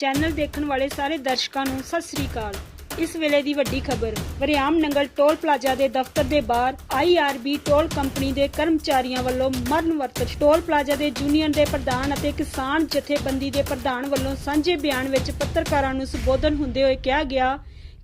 Channel ਦੇਖਣ ਵਾਲੇ ਸਾਰੇ ਦਰਸ਼ਕਾਂ ਨੂੰ ਸਤਿ ਸ੍ਰੀ ਅਕਾਲ। ਇਸ ਵੇਲੇ ਦੀ ਵੱਡੀ ਖਬਰ, ਵਰਿਆਮ ਨੰਗਲ ਟੋਲ ਪਲਾਜ਼ਾ ਦੇ ਦਫ਼ਤਰ ਦੇ ਬਾਹਰ ਆਈਆਰਬੀ ਟੋਲ ਕੰਪਨੀ ਦੇ ਕਰਮਚਾਰੀਆਂ ਵੱਲੋਂ ਮਰਨ ਵਰਤ ਟੋਲ ਪਲਾਜ਼ਾ ਦੇ ਯੂਨੀਅਨ ਦੇ ਪ੍ਰਧਾਨ ਅਤੇ ਕਿਸਾਨ ਜਥੇਬੰਦੀ ਦੇ ਪ੍ਰਧਾਨ ਵੱਲੋਂ ਸਾਂਝੇ ਬਿਆਨ ਵਿੱਚ ਪੱਤਰਕਾਰਾਂ ਨੂੰ ਸੰਬੋਧਨ ਹੁੰਦੇ ਹੋਏ ਕਿਹਾ ਗਿਆ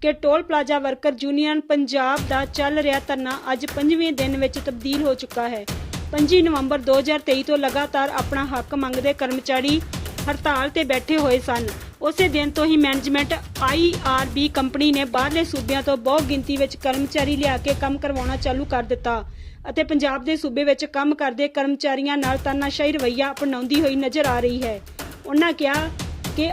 ਕਿ toll plaza worker union Punjab ਦਾ ਚੱਲ ਰਿਹਾ ਧਰਨਾ ਅੱਜ ਪੰਜਵੇਂ ਦਿਨ ਵਿੱਚ ਤਬਦੀਲ ਹੋ ਚੁੱਕਾ ਹੈ। 25 ਨਵੰਬਰ 2023 ਤੋਂ ਲਗਾਤਾਰ ਆਪਣਾ ਹੱਕ ਮੰਗਦੇ ਕਰਮਚਾਰੀ ਹੜਤਾਲ ਤੇ ਬੈਠੇ ਹੋਏ ਸਨ। ਉਸੇ ਦਿਨ ਤੋਂ ਹੀ ਮੈਨੇਜਮੈਂਟ ਆਈਆਰਬੀ ਕੰਪਨੀ ਨੇ ਬਾਹਰਲੇ ਸੂਬਿਆਂ ਤੋਂ ਬਹੁ ਗਿਣਤੀ ਵਿੱਚ ਕਰਮਚਾਰੀ ਲਿਆ ਕੇ ਕੰਮ ਕਰਵਾਉਣਾ ਚਾਲੂ ਕਰ ਦਿੱਤਾ ਅਤੇ ਪੰਜਾਬ ਦੇ ਸੂਬੇ ਵਿੱਚ ਕੰਮ ਕਰਦੇ ਕਰਮਚਾਰੀਆਂ ਨਾਲ ਤਾਨਾਸ਼ਾਹੀ ਰਵੱਈਆ ਅਪਣਾਉਂਦੀ ਹੋਈ ਨਜ਼ਰ ਆ ਰਹੀ ਹੈ। ਉਹਨਾਂ ਕਿਹਾ ਕਿ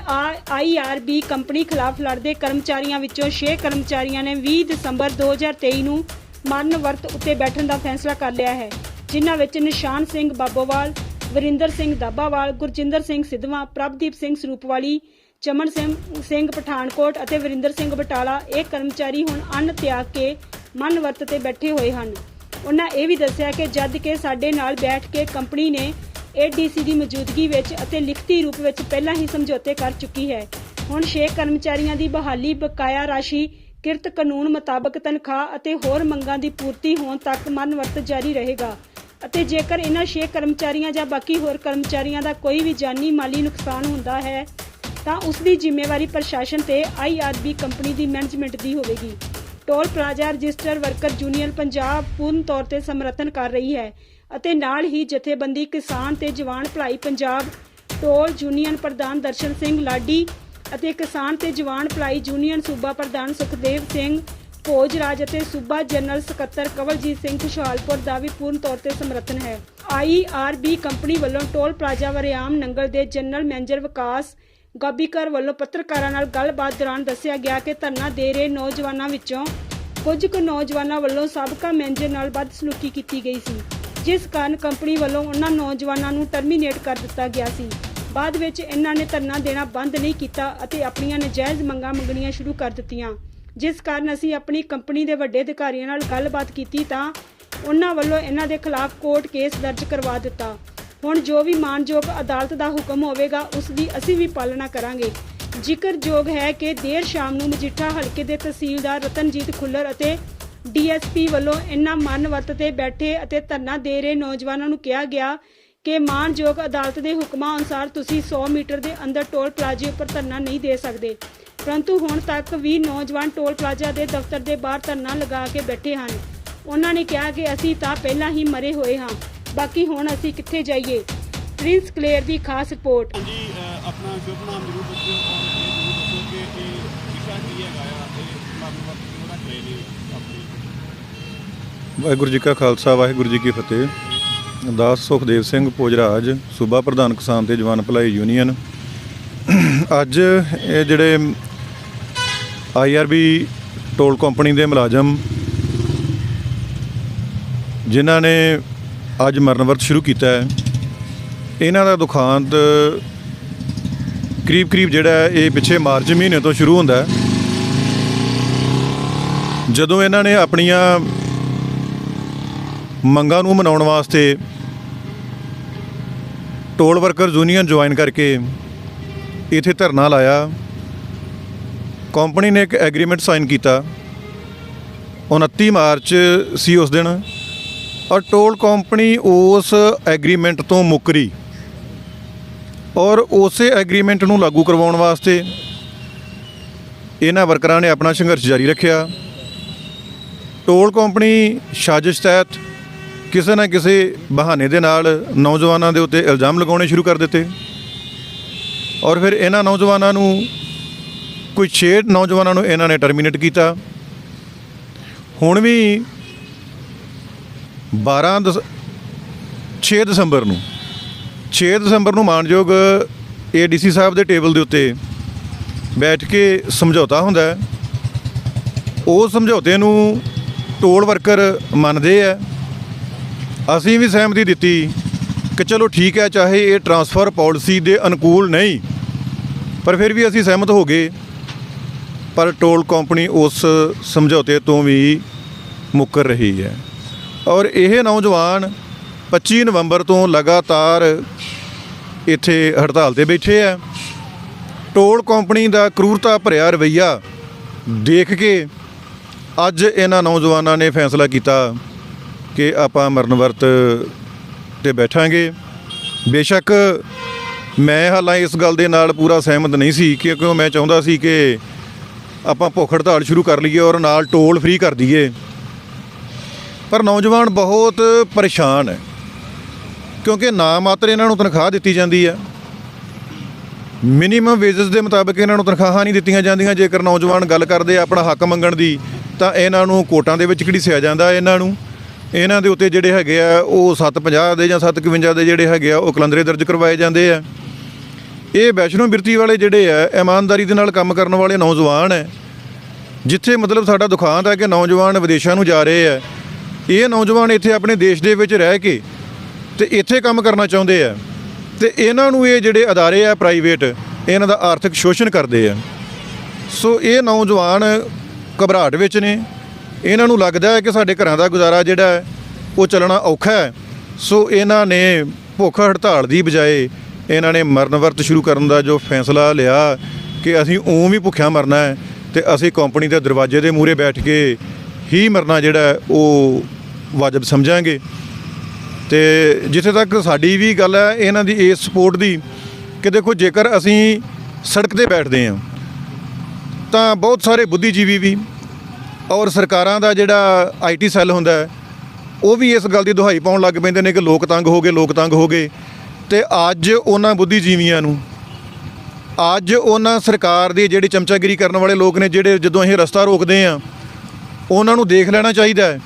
ਆਈਆਰਬੀ ਕੰਪਨੀ ਖਿਲਾਫ ਲੜਦੇ ਕਰਮਚਾਰੀਆਂ ਵਿੱਚੋਂ 6 ਕਰਮਚਾਰੀਆਂ ਨੇ 20 ਦਸੰਬਰ 2023 ਨੂੰ ਮਰਨ ਵਰਤ ਉੱਤੇ ਬੈਠਣ ਦਾ ਫੈਸਲਾ ਕਰ ਲਿਆ ਹੈ, ਜਿਨ੍ਹਾਂ ਵਿੱਚ ਨਿਸ਼ਾਨ ਸਿੰਘ ਬਾਬੋਵਾਲ ਵਰਿੰਦਰ ਸਿੰਘ ਦਾਬਾਵਾਲ, ਗੁਰਜਿੰਦਰ ਸਿੰਘ ਸਿੱਧਵਾਂ, ਪ੍ਰਭਦੀਪ ਸਿੰਘ ਸਰੂਪਵਾਲੀ, ਚਮਨ ਸਿੰਘ ਪਠਾਨਕੋਟ ਅਤੇ ਵਰਿੰਦਰ ਸਿੰਘ ਬਟਾਲਾ ਇਹ ਕਰਮਚਾਰੀ ਹੁਣ ਅੰਨ ਤਿਆਗ ਕੇ ਮਨ ਵਰਤ ਤੇ ਬੈਠੇ ਹੋਏ ਹਨ। ਉਹਨਾਂ ਇਹ ਵੀ ਦੱਸਿਆ ਕਿ ਜਦ ਕਿ ਸਾਡੇ ਨਾਲ ਬੈਠ ਕੇ ਕੰਪਨੀ ਨੇ ਏਡੀਸੀ ਦੀ ਮੌਜੂਦਗੀ ਵਿੱਚ ਅਤੇ ਲਿਖਤੀ ਰੂਪ ਵਿੱਚ ਪਹਿਲਾਂ ਹੀ ਸਮਝੌਤੇ ਕਰ ਚੁੱਕੀ ਹੈ। ਹੁਣ 6 ਕਰਮਚਾਰੀਆਂ ਦੀ ਬਹਾਲੀ, ਬਕਾਇਆ ਰਾਸ਼ੀ, ਕਿਰਤ ਕਾਨੂੰਨ ਮੁਤਾਬਕ ਤਨਖਾਹ ਅਤੇ ਹੋਰ ਮੰਗਾਂ ਦੀ ਪੂਰਤੀ ਹੋਣ ਤੱਕ ਮਨ ਵਰਤ ਜਾਰੀ ਰਹੇਗਾ। ਅਤੇ ਜੇਕਰ ਇਹਨਾਂ 6 ਕਰਮਚਾਰੀਆਂ ਜਾਂ ਬਾਕੀ ਹੋਰ ਕਰਮਚਾਰੀਆਂ ਦਾ ਕੋਈ ਵੀ ਜਾਨੀ ਮਾਲੀ ਨੁਕਸਾਨ ਹੁੰਦਾ ਹੈ, ਤਾਂ ਉਸ ਦੀ ਜ਼ਿੰਮੇਵਾਰੀ ਪ੍ਰਸ਼ਾਸਨ ਤੇ ਆਈਆਰਬੀ ਕੰਪਨੀ ਦੀ ਮੈਨੇਜਮੈਂਟ ਦੀ ਹੋਵੇਗੀ। Toll plaza register worker union Punjab ਪੂਰਨ ਤੌਰ ਤੇ ਸਮਰਥਨ ਕਰ ਰਹੀ ਹੈ ਅਤੇ ਨਾਲ ਹੀ ਜਥੇਬੰਦੀ ਕਿਸਾਨ ਤੇ ਜਵਾਨ ਭਲਾਈ ਪੰਜਾਬ, ਟੋਲ ਯੂਨੀਅਨ ਪ੍ਰਧਾਨ ਦਰਸ਼ਨ ਸਿੰਘ ਲਾਡੀ ਅਤੇ ਕਿਸਾਨ ਤੇ ਜਵਾਨ ਭਲਾਈ ਯੂਨੀਅਨ ਸੂਬਾ ਪ੍ਰਧਾਨ ਸੁਖਦੇਵ ਸਿੰਘ ਭੋਜਰਾਜ ਅਤੇ ਸੂਬਾ ਜਨਰਲ ਸਕੱਤਰ ਕਵਲਜੀਤ ਸਿੰਘ ਖੁਸ਼ਹਾਲਪੁਰ ਦਾ ਵੀ ਪੂਰਨ ਤੌਰ ਤੇ ਸਮਰਥਨ ਹੈ। ਆਈਆਰਬੀ ਕੰਪਨੀ ਵੱਲੋਂ ਟੋਲ ਪਲਾਜ਼ਾ ਵਰਿਆਮ ਨੰਗਲ ਦੇ ਜਨਰਲ ਮੈਨੇਜਰ ਵਿਕਾਸ ਗਾਬੀਕਰ ਵੱਲੋਂ ਪੱਤਰਕਾਰਾਂ ਨਾਲ ਗੱਲਬਾਤ ਦੌਰਾਨ ਦੱਸਿਆ ਗਿਆ ਕਿ ਧਰਨਾ ਦੇ ਰਹੇ ਨੌਜਵਾਨਾਂ ਵਿੱਚੋਂ ਕੁਝ ਕੁ ਨੌਜਵਾਨਾਂ ਵੱਲੋਂ ਸਾਬਕਾ ਮੈਨੇਜਰ ਨਾਲ ਬਦਸਲੂਕੀ ਕੀਤੀ ਗਈ ਸੀ, ਜਿਸ ਕਾਰਨ ਕੰਪਨੀ ਵੱਲੋਂ ਉਹਨਾਂ ਨੌਜਵਾਨਾਂ ਨੂੰ ਟਰਮੀਨੇਟ ਕਰ ਦਿੱਤਾ ਗਿਆ ਸੀ। ਬਾਅਦ ਵਿੱਚ ਇਹਨਾਂ ਨੇ ਧਰਨਾ ਦੇਣਾ ਬੰਦ ਨਹੀਂ ਕੀਤਾ ਅਤੇ ਆਪਣੀਆਂ ਨਜਾਇਜ਼ ਮੰਗਾਂ ਮੰਗਣੀਆਂ ਸ਼ੁਰੂ ਕਰ ਦਿੱਤੀਆਂ। ਜਿਸ ਕਾਰਨ ਅਸੀਂ ਆਪਣੀ ਕੰਪਨੀ ਦੇ ਵੱਡੇ ਅਧਿਕਾਰੀਆਂ ਨਾਲ ਗੱਲਬਾਤ ਕੀਤੀ ਤਾਂ ਉਹਨਾਂ ਵੱਲੋਂ ਇਹਨਾਂ ਦੇ ਖਿਲਾਫ ਕੋਰਟ ਕੇਸ ਦਰਜ ਕਰਵਾ ਦਿੱਤਾ। ਹੁਣ ਜੋ ਵੀ ਮਾਨਯੋਗ ਅਦਾਲਤ ਦਾ ਹੁਕਮ ਹੋਵੇਗਾ, ਉਸ ਦੀ ਅਸੀਂ ਵੀ ਪਾਲਣਾ ਕਰਾਂਗੇ। ਜ਼ਿਕਰਯੋਗ ਹੈ ਕਿ ਦੇਰ ਸ਼ਾਮ ਨੂੰ ਮਜੀਠਾ ਹਲਕੇ ਦੇ ਤਹਿਸੀਲਦਾਰ ਰਤਨਜੀਤ ਖੁੱਲਰ ਅਤੇ ਡੀਐਸਪੀ ਵੱਲੋਂ ਇਨ੍ਹਾਂ ਮਨ ਵਰਤ ਤੇ ਬੈਠੇ ਅਤੇ ਧਰਨਾ ਦੇ ਰਹੇ ਨੌਜਵਾਨਾਂ ਨੂੰ ਕਿਹਾ ਗਿਆ ਕਿ ਮਾਨਯੋਗ ਅਦਾਲਤ ਦੇ ਹੁਕਮਾਂ ਅਨੁਸਾਰ ਤੁਸੀਂ 100 ਮੀਟਰ ਦੇ ਅੰਦਰ ਟੋਲ ਪਲਾਜ਼ੇ ਉੱਪਰ ਧਰਨਾ ਨਹੀਂ ਦੇ ਸਕਦੇ। ਪਰੰਤੂ ਹੁਣ ਤੱਕ ਵੀ ਨੌਜਵਾਨ ਟੋਲ ਪਲਾਜ਼ਾ ਦੇ ਦਫ਼ਤਰ ਦੇ ਬਾਹਰ ਧਰਨਾ ਲਗਾ ਕੇ ਬੈਠੇ ਹਨ। ਉਹਨਾਂ ਨੇ ਕਿਹਾ ਕਿ ਅਸੀਂ ਤਾਂ ਪਹਿਲਾਂ ਹੀ ਮਰੇ ਹੋਏ ਹਾਂ। ਬਾਕੀ ਹੁਣ ਅਸੀਂ ਕਿੱਥੇ ਜਾਈਏ? ਪ੍ਰਿੰਸ ਕਲੇਅਰ ਦੀ ਖਾਸ ਰਿਪੋਰਟ। ਹਾਂਜੀ ਅਹ ਆਪਣਾ ਸ਼ੁਭ ਨਾਮ ਜ਼ਰੂਰ ਦੱਸਿਓ। ਔਰ ਇਹ ਜ਼ਰੂਰ ਦੱਸੋ ਕਿ ਇਹ ਵਿਸ਼ਾ ਕੀ ਹੈਗਾ ਆ ਇਹ ਮਰਨ ਵਕਤ ਕਿਉਂ ਰੱਖ ਰਹੇ ਨੇ ਆਪਣੀ। ਵਾਹਿਗੁਰੂ ਜੀ ਕਾ ਖਾਲਸਾ ਵਾਹਿਗੁਰੂ ਜੀ ਕੀ ਫਤਿਹ। ਦਾਸ ਸੁਖਦੇਵ ਸਿੰਘ ਪੋਜਰਾਜ ਸੂਬਾ ਪ੍ਰਧਾਨ ਕਿਸਾਨ ਤੇ ਜਵਾਨ ਭਲਾਈ ਯੂਨੀਅਨ। ਅੱਜ ਇਹ ਜਿਹੜੇ ਆਈਆਰਬੀ ਟੋਲ ਕੰਪਨੀ ਦੇ ਮੁਲਾਜ਼ਮ ਜਿਨ੍ਹਾਂ ਨੇ ਅੱਜ ਮਰਨ ਵਰਤ ਸ਼ੁਰੂ ਕੀਤਾ ਹੈ। ਇਹਨਾਂ ਦਾ ਦੁਖਾਂਤ ਕਰੀਬ ਕਰੀਬ ਜਿਹੜਾ ਇਹ ਪਿੱਛੇ ਮਾਰਚ ਮਹੀਨੇ ਤੋਂ ਸ਼ੁਰੂ ਹੁੰਦਾ ਹੈ। ਜਦੋਂ ਇਹਨਾਂ ਨੇ ਆਪਣੀਆਂ ਮੰਗਾਂ ਨੂੰ ਮਨਾਉਣ ਵਾਸਤੇ ਟੋਲ ਵਰਕਰ ਯੂਨੀਅਨ ਜੁਆਇਨ ਕਰਕੇ ਇੱਥੇ ਧਰਨਾ ਲਾਇਆ ਕੰਪਨੀ ਨੇ ਇੱਕ ਐਗਰੀਮੈਂਟ ਸਾਈਨ ਕੀਤਾ। 29 ਮਾਰਚ ਸੀ ਉਸ ਦਿਨ। ਔਰ ਟੋਲ ਕੰਪਨੀ ਉਸ ਐਗਰੀਮੈਂਟ ਤੋਂ ਮੁੱਕਰੀ। ਔਰ ਉਸੇ ਐਗਰੀਮੈਂਟ ਨੂੰ ਲਾਗੂ ਕਰਵਾਉਣ ਵਾਸਤੇ ਇਹਨਾਂ ਵਰਕਰਾਂ ਨੇ ਆਪਣਾ ਸੰਘਰਸ਼ ਜਾਰੀ ਰੱਖਿਆ। ਟੋਲ ਕੰਪਨੀ ਸਾਜ਼ਿਸ਼ ਤਹਿਤ ਕਿਸੇ ਨਾ ਕਿਸੇ ਬਹਾਨੇ ਦੇ ਨਾਲ ਨੌਜਵਾਨਾਂ ਦੇ ਉੱਤੇ ਇਲਜ਼ਾਮ ਲਗਾਉਣੇ ਸ਼ੁਰੂ ਕਰ ਦਿੱਤੇ। ਔਰ ਫਿਰ ਇਹਨਾਂ ਨੌਜਵਾਨਾਂ ਨੂੰ ਕੋਈ 6 ਨੌਜਵਾਨਾਂ ਨੂੰ ਇਹਨਾਂ ਨੇ ਟਰਮੀਨੇਟ ਕੀਤਾ। ਹੁਣ ਵੀ 12 ਦਸ 6 ਦਸੰਬਰ ਨੂੰ 6 ਦਸੰਬਰ ਨੂੰ ਮਾਨਯੋਗ ਏਡੀਸੀ ਸਾਹਿਬ ਦੇ ਟੇਬਲ ਦੇ ਉੱਤੇ ਬੈਠ ਕੇ ਸਮਝੌਤਾ ਹੁੰਦਾ ਹੈ। ਉਹ ਸਮਝੌਤੇ ਨੂੰ ਟੋਲ ਵਰਕਰ ਮੰਨਦੇ ਆ ਅਸੀਂ ਵੀ ਸਹਿਮਤੀ ਦਿੱਤੀ ਕਿ ਚਲੋ ਠੀਕ ਹੈ, ਚਾਹੇ ਇਹ ਟਰਾਂਸਫਰ ਪਾਲਿਸੀ ਦੇ ਅਨੁਕੂਲ ਨਹੀਂ, ਪਰ ਫਿਰ ਵੀ ਅਸੀਂ ਸਹਿਮਤ ਹੋ ਗਏ। ਪਰ ਟੋਲ ਕੰਪਨੀ ਉਸ ਸਮਝੌਤੇ ਤੋਂ ਵੀ ਮੁੱਕਰ ਰਹੀ ਹੈ। ਔਰ ਇਹ ਨੌਜਵਾਨ 25 ਨਵੰਬਰ ਤੋਂ ਲਗਾਤਾਰ ਇੱਥੇ ਹੜਤਾਲ ਤੇ ਬੈਠੇ ਆ ਟੋਲ ਕੰਪਨੀ ਦਾ ਕਰੂਰਤਾ ਭਰਿਆ ਰਵਈਆ ਦੇਖ ਕੇ ਅੱਜ ਇਹਨਾਂ ਨੌਜਵਾਨਾਂ ਨੇ ਫੈਸਲਾ ਕੀਤਾ ਕਿ ਆਪਾਂ ਮਰਨ ਵਰਤ ਤੇ ਬੈਠਾਂਗੇ। ਬੇਸ਼ੱਕ ਮੈਂ ਹਾਲਾਂ ਇਸ ਗੱਲ ਦੇ ਨਾਲ ਪੂਰਾ ਸਹਿਮਤ ਨਹੀਂ ਸੀ, ਕਿਉਂਕਿ ਮੈਂ ਚਾਹੁੰਦਾ ਸੀ ਕਿ ਆਪਾਂ ਭੁੱਖ ਹੜਤਾਲ ਸ਼ੁਰੂ ਕਰ ਲਈਏ ਔਰ ਨਾਲ ਟੋਲ ਫ੍ਰੀ ਕਰ ਦਈਏ। ਪਰ ਨੌਜਵਾਨ ਬਹੁਤ ਪਰੇਸ਼ਾਨ ਹੈ, ਕਿਉਂਕਿ ਨਾ ਮਾਤਰ ਇਹਨਾਂ ਨੂੰ ਤਨਖਾਹ ਦਿੱਤੀ ਜਾਂਦੀ ਹੈ। ਮਿਨੀਮਮ ਵੇਜਸ ਦੇ ਮੁਤਾਬਕ ਇਹਨਾਂ ਨੂੰ ਤਨਖਾਹਾਂ ਨਹੀਂ ਦਿੱਤੀਆਂ ਜਾਂਦੀਆਂ। ਜੇਕਰ ਨੌਜਵਾਨ ਗੱਲ ਕਰਦੇ ਆ ਆਪਣਾ ਹੱਕ ਮੰਗਣ ਦੀ, ਤਾਂ ਇਹਨਾਂ ਨੂੰ ਕੋਟਾਂ ਦੇ ਵਿੱਚ ਘੜੀਸਿਆ ਜਾਂਦਾ ਇਹਨਾਂ ਨੂੰ? ਇਹਨਾਂ ਦੇ ਉੱਤੇ ਜਿਹੜੇ ਹੈਗੇ ਆ, ਉਹ 750 ਦੇ ਜਾਂ 751 ਦੇ ਜਿਹੜੇ ਹੈਗੇ ਆ, ਉਹ ਕਲੰਦਰੇ ਦਰਜ ਕਰਵਾਏ ਜਾਂਦੇ ਆ। ਇਹ ਵੈਸ਼ਨੋ ਬਿਰਤੀ ਵਾਲੇ ਜਿਹੜੇ ਆ, ਇਮਾਨਦਾਰੀ ਦੇ ਨਾਲ ਕੰਮ ਕਰਨ ਵਾਲੇ ਨੌਜਵਾਨ ਹੈ। ਜਿੱਥੇ ਮਤਲਬ ਸਾਡਾ ਦੁਖਾਂਤ ਹੈ ਕਿ ਨੌਜਵਾਨ ਵਿਦੇਸ਼ਾਂ ਨੂੰ ਜਾ ਰਹੇ ਆ ਇਹ ਨੌਜਵਾਨ ਇੱਥੇ ਆਪਣੇ ਦੇਸ਼ ਦੇ ਵਿੱਚ ਰਹਿ ਕੇ ਤੇ ਇੱਥੇ ਕੰਮ ਕਰਨਾ ਚਾਹੁੰਦੇ ਆ। ਤੇ ਇਹਨਾਂ ਨੂੰ ਇਹ ਜਿਹੜੇ ਅਦਾਰੇ ਆ ਪ੍ਰਾਈਵੇਟ ਇਹਨਾਂ ਦਾ ਆਰਥਿਕ ਸ਼ੋਸ਼ਣ ਕਰਦੇ ਆ। ਸੋ ਇਹ ਨੌਜਵਾਨ ਘਬਰਾਹਟ ਵਿੱਚ ਨੇ। ਇਹਨਾਂ ਨੂੰ ਲੱਗਦਾ ਹੈ ਕਿ ਸਾਡੇ ਘਰਾਂ ਦਾ ਗੁਜ਼ਾਰਾ ਜਿਹੜਾ ਉਹ ਚੱਲਣਾ ਔਖਾ ਹੈ। ਸੋ ਇਹਨਾਂ ਨੇ ਭੁੱਖ ਹੜਤਾਲ ਦੀ ਬਜਾਏ ਇਹਨਾਂ ਨੇ ਮਰਨ ਵਰਤ ਸ਼ੁਰੂ ਕਰਨ ਦਾ ਜੋ ਫੈਸਲਾ ਲਿਆ ਕਿ ਅਸੀਂ ਉਂ ਵੀ ਭੁੱਖਿਆ ਮਰਨਾ ਹੈ ਤੇ ਅਸੀਂ ਕੰਪਨੀ ਦੇ ਦਰਵਾਜ਼ੇ ਦੇ ਮੂਹਰੇ ਬੈਠ ਕੇ ਹੀ ਮਰਨਾ ਜਿਹੜਾ ਉਹ ਵਾਜਬ ਸਮਝਾਂਗੇ। ਤੇ ਜਿੱਥੇ ਤੱਕ ਸਾਡੀ ਵੀ ਗੱਲ ਹੈ, ਇਹਨਾਂ ਦੀ ਇਸ ਸਪੋਰਟ ਦੀ ਕਿ ਦੇਖੋ ਜੇਕਰ ਅਸੀਂ ਸੜਕ ਤੇ ਬੈਠਦੇ ਹਾਂ, ਤਾਂ ਬਹੁਤ ਸਾਰੇ ਬੁੱਧੀਜੀਵੀ ਵੀ ਔਰ ਸਰਕਾਰਾਂ ਦਾ ਜਿਹੜਾ ਆਈਟੀ ਸੈੱਲ ਹੁੰਦਾ ਹੈ, ਉਹ ਵੀ ਇਸ ਗੱਲ ਦੀ ਦੁਹਾਈ ਪਾਉਣ ਲੱਗ ਪੈਂਦੇ ਨੇ ਕਿ ਲੋਕ ਤੰਗ ਹੋ ਗਏ, ਲੋਕ ਤੰਗ ਹੋ ਗਏ। ਤੇ ਅੱਜ ਉਹਨਾਂ ਬੁੱਧੀਜੀਵੀਆਂ ਨੂੰ, ਅੱਜ ਉਹਨਾਂ ਸਰਕਾਰ ਦੀ ਜਿਹੜੀ ਚਮਚਾਗਿਰੀ ਕਰਨ ਵਾਲੇ ਲੋਕ ਨੇ, ਜਿਹੜੇ ਜਦੋਂ ਅਸੀਂ ਰਸਤਾ ਰੋਕਦੇ ਆ ਉਹਨਾਂ ਨੂੰ ਦੇਖ ਲੈਣਾ ਚਾਹੀਦਾ ਹੈ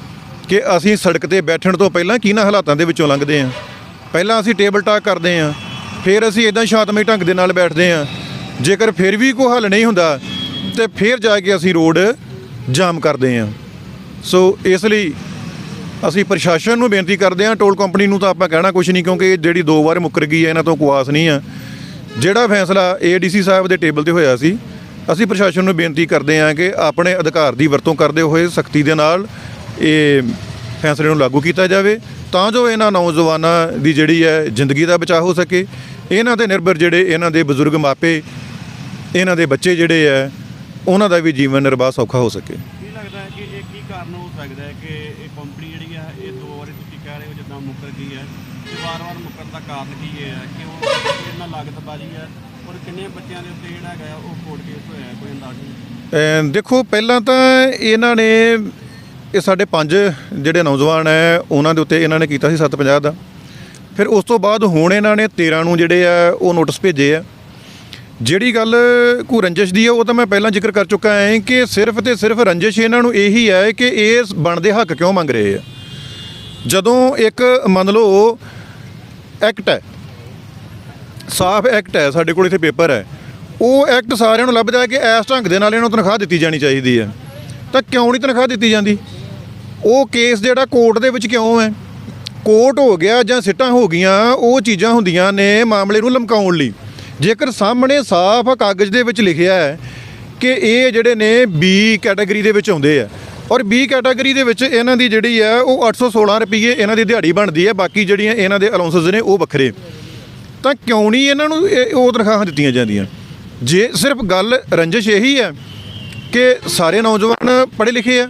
ਕਿ ਅਸੀਂ ਸੜਕ ਤੇ ਬੈਠਣ ਤੋਂ ਪਹਿਲਾਂ ਕਿਹਨਾਂ ਹਾਲਾਤਾਂ ਦੇ ਵਿੱਚੋਂ ਲੰਘਦੇ ਆ ਪਹਿਲਾਂ ਅਸੀਂ ਟੇਬਲ ਟਾਕ ਕਰਦੇ ਆ ਫਿਰ ਅਸੀਂ ਇਦਾਂ ਸ਼ਾਂਤਮਈ ਢੰਗ ਦੇ ਨਾਲ ਬੈਠਦੇ ਆ ਜੇਕਰ ਫਿਰ ਵੀ ਕੋਈ ਹੱਲ ਨਹੀਂ ਹੁੰਦਾ, ਤੇ ਫਿਰ ਜਾ ਕੇ ਅਸੀਂ ਰੋਡ ਜਾਮ ਕਰਦੇ ਆ ਸੋ ਇਸ ਲਈ ਅਸੀਂ ਪ੍ਰਸ਼ਾਸਨ ਨੂੰ ਬੇਨਤੀ ਕਰਦੇ ਹਾਂ, ਟੋਲ ਕੰਪਨੀ ਨੂੰ ਤਾਂ ਆਪਾਂ ਕਹਿਣਾ ਕੁਝ ਨਹੀਂ, ਕਿਉਂਕਿ ਇਹ ਜਿਹੜੀ ਦੋ ਵਾਰ ਮੁੱਕਰ ਗਈ ਹੈ, ਇਹਨਾਂ ਤੋਂ ਕੁਆਸ ਨਹੀਂ ਆ ਜਿਹੜਾ ਫੈਸਲਾ ਏਡੀਸੀ ਸਾਹਿਬ ਦੇ ਟੇਬਲ ਤੇ ਹੋਇਆ ਸੀ, ਅਸੀਂ ਪ੍ਰਸ਼ਾਸਨ ਨੂੰ ਬੇਨਤੀ ਕਰਦੇ ਹਾਂ ਕਿ ਆਪਣੇ ਅਧਿਕਾਰ ਦੀ ਵਰਤੋਂ ਕਰਦੇ ਹੋਏ ਸਖਤੀ ਦੇ ਨਾਲ ਇਹ ਫੈਸਲੇ ਨੂੰ ਲਾਗੂ ਕੀਤਾ ਜਾਵੇ, ਤਾਂ ਜੋ ਇਹਨਾਂ ਨੌਜਵਾਨਾਂ ਦੀ ਜਿਹੜੀ ਹੈ ਜ਼ਿੰਦਗੀ ਦਾ ਬਚਾਅ ਹੋ ਸਕੇ। ਇਹਨਾਂ ਦੇ ਨਿਰਭਰ ਜਿਹੜੇ ਇਹਨਾਂ ਦੇ ਬਜ਼ੁਰਗ ਮਾਪੇ, ਇਹਨਾਂ ਦੇ ਬੱਚੇ ਜਿਹੜੇ ਹੈ, ਉਹਨਾਂ ਦਾ ਵੀ ਜੀਵਨ ਨਿਰਵਾਹ ਸੌਖਾ ਹੋ ਸਕੇ। ਕਿ ਇਹ ਕੀ ਕਾਰਨ ਹੋ ਸਕਦਾ ਹੈ ਕਿ ਇਹ ਕੰਪਨੀ ਜਿਹੜੀ ਆ, ਇਹ ਦੋ ਵਾਰੀ ਤੁਸੀਂ ਕਹਿ ਰਹੇ ਹੋ ਜਿੱਦਾਂ ਮੁੱਕਰ ਗਈ ਹੈ। ਤੇ ਵਾਰ-ਵਾਰ ਮੁੱਕਰਨ ਦਾ ਕਾਰਨ ਕੀ ਹੈ ਕਿ ਉਹ ਇਹਨਾਂ ਲਾਗਤਬਾਜ਼ੀ ਹੈ ਔਰ ਕਿੰਨੇ ਬੱਚਿਆਂ ਦੇ ਉੱਤੇ ਜਿਹੜਾ ਹੈਗਾ ਉਹ ਕੋਰਟ ਕੇਸ ਹੋਇਆ ਕੋਈ ਅੰਦਾਜ਼ਾ ਦੇਖੋ, ਪਹਿਲਾਂ ਤਾਂ ਇਹਨਾਂ ਨੇ ਇਹ ਸਾਡੇ ਪੰਜ ਜਿਹੜੇ ਨੌਜਵਾਨ ਹੈ, ਉਹਨਾਂ ਦੇ ਉੱਤੇ ਇਹਨਾਂ ਨੇ ਕੀਤਾ ਸੀ 750 ਦਾ। ਫਿਰ ਉਸ ਤੋਂ ਬਾਅਦ ਹੁਣ ਇਹਨਾਂ ਨੇ 13 ਨੂੰ ਜਿਹੜੇ ਆ, ਉਹ ਨੋਟਿਸ ਭੇਜੇ ਆ। ਜਿਹੜੀ ਗੱਲ ਕੋ ਰੰਜਿਸ਼ ਦੀ ਹੈ ਉਹ ਤਾਂ ਮੈਂ ਪਹਿਲਾਂ ਜ਼ਿਕਰ ਕਰ ਚੁੱਕਾ ਹਾਂ ਕਿ ਸਿਰਫ ਤੇ ਸਿਰਫ ਰੰਜਿਸ਼ ਇਹਨਾਂ ਨੂੰ ਇਹੀ ਹੈ ਕਿ ਇਹ ਬਣਦੇ ਹੱਕ ਕਿਉਂ ਮੰਗ ਰਹੇ ਆ। ਜਦੋਂ ਇੱਕ ਮੰਨ ਲਓ ਐਕਟ ਹੈ, ਸਾਫ਼ ਐਕਟ ਹੈ, ਸਾਡੇ ਕੋਲ ਇੱਥੇ ਪੇਪਰ ਹੈ, ਉਹ ਐਕਟ ਸਾਰਿਆਂ ਨੂੰ ਲੱਭਦਾ ਹੈ ਕਿ ਇਸ ਢੰਗ ਦੇ ਨਾਲ ਇਹਨਾਂ ਨੂੰ ਤਨਖਾਹ ਦਿੱਤੀ ਜਾਣੀ ਚਾਹੀਦੀ ਹੈ। ਤਾਂ ਕਿਉਂ ਨਹੀਂ ਤਨਖਾਹ ਦਿੱਤੀ ਜਾਂਦੀ? ਉਹ ਕੇਸ ਜਿਹੜਾ ਕੋਰਟ ਦੇ ਵਿੱਚ ਕਿਉਂ ਹੈ? ਕੋਰਟ ਹੋ ਗਿਆ ਜਾਂ ਸਿੱਟਾਂ ਹੋ ਗਈਆਂ, ਉਹ ਚੀਜ਼ਾਂ ਹੁੰਦੀਆਂ ਨੇ ਮਾਮਲੇ ਨੂੰ ਲਮਕਾਉਣ ਲਈ। ਜੇਕਰ ਸਾਹਮਣੇ ਸਾਫ਼ ਕਾਗਜ਼ ਦੇ ਵਿੱਚ ਲਿਖਿਆ ਹੈ ਕਿ ਇਹ ਜਿਹੜੇ ਨੇ ਬੀ ਕੈਟਾਗਰੀ ਦੇ ਵਿੱਚ ਆਉਂਦੇ ਆ, ਔਰ ਬੀ ਕੈਟਾਗਰੀ ਦੇ ਵਿੱਚ ਇਹਨਾਂ ਦੀ ਜਿਹੜੀ ਹੈ ਉਹ 816 ਰੁਪਏ ਇਹਨਾਂ ਦੀ ਦਿਹਾੜੀ ਬਣਦੀ ਹੈ, ਬਾਕੀ ਜਿਹੜੀਆਂ ਇਹਨਾਂ ਦੇ ਅਲਾਉਂਸਸ ਨੇ ਉਹ ਵੱਖਰੇ। ਤਾਂ ਕਿਉਂ ਨਹੀਂ ਇਹਨਾਂ ਨੂੰ ਇਹ- ਉਹ ਤਨਖਾਹਾਂ ਦਿੱਤੀਆਂ ਜਾਂਦੀਆਂ? ਜੇ ਸਿਰਫ ਗੱਲ ਰੰਜਿਸ਼ ਇਹੀ ਹੈ ਕਿ ਸਾਰੇ ਨੌਜਵਾਨ ਪੜ੍ਹੇ ਲਿਖੇ ਆ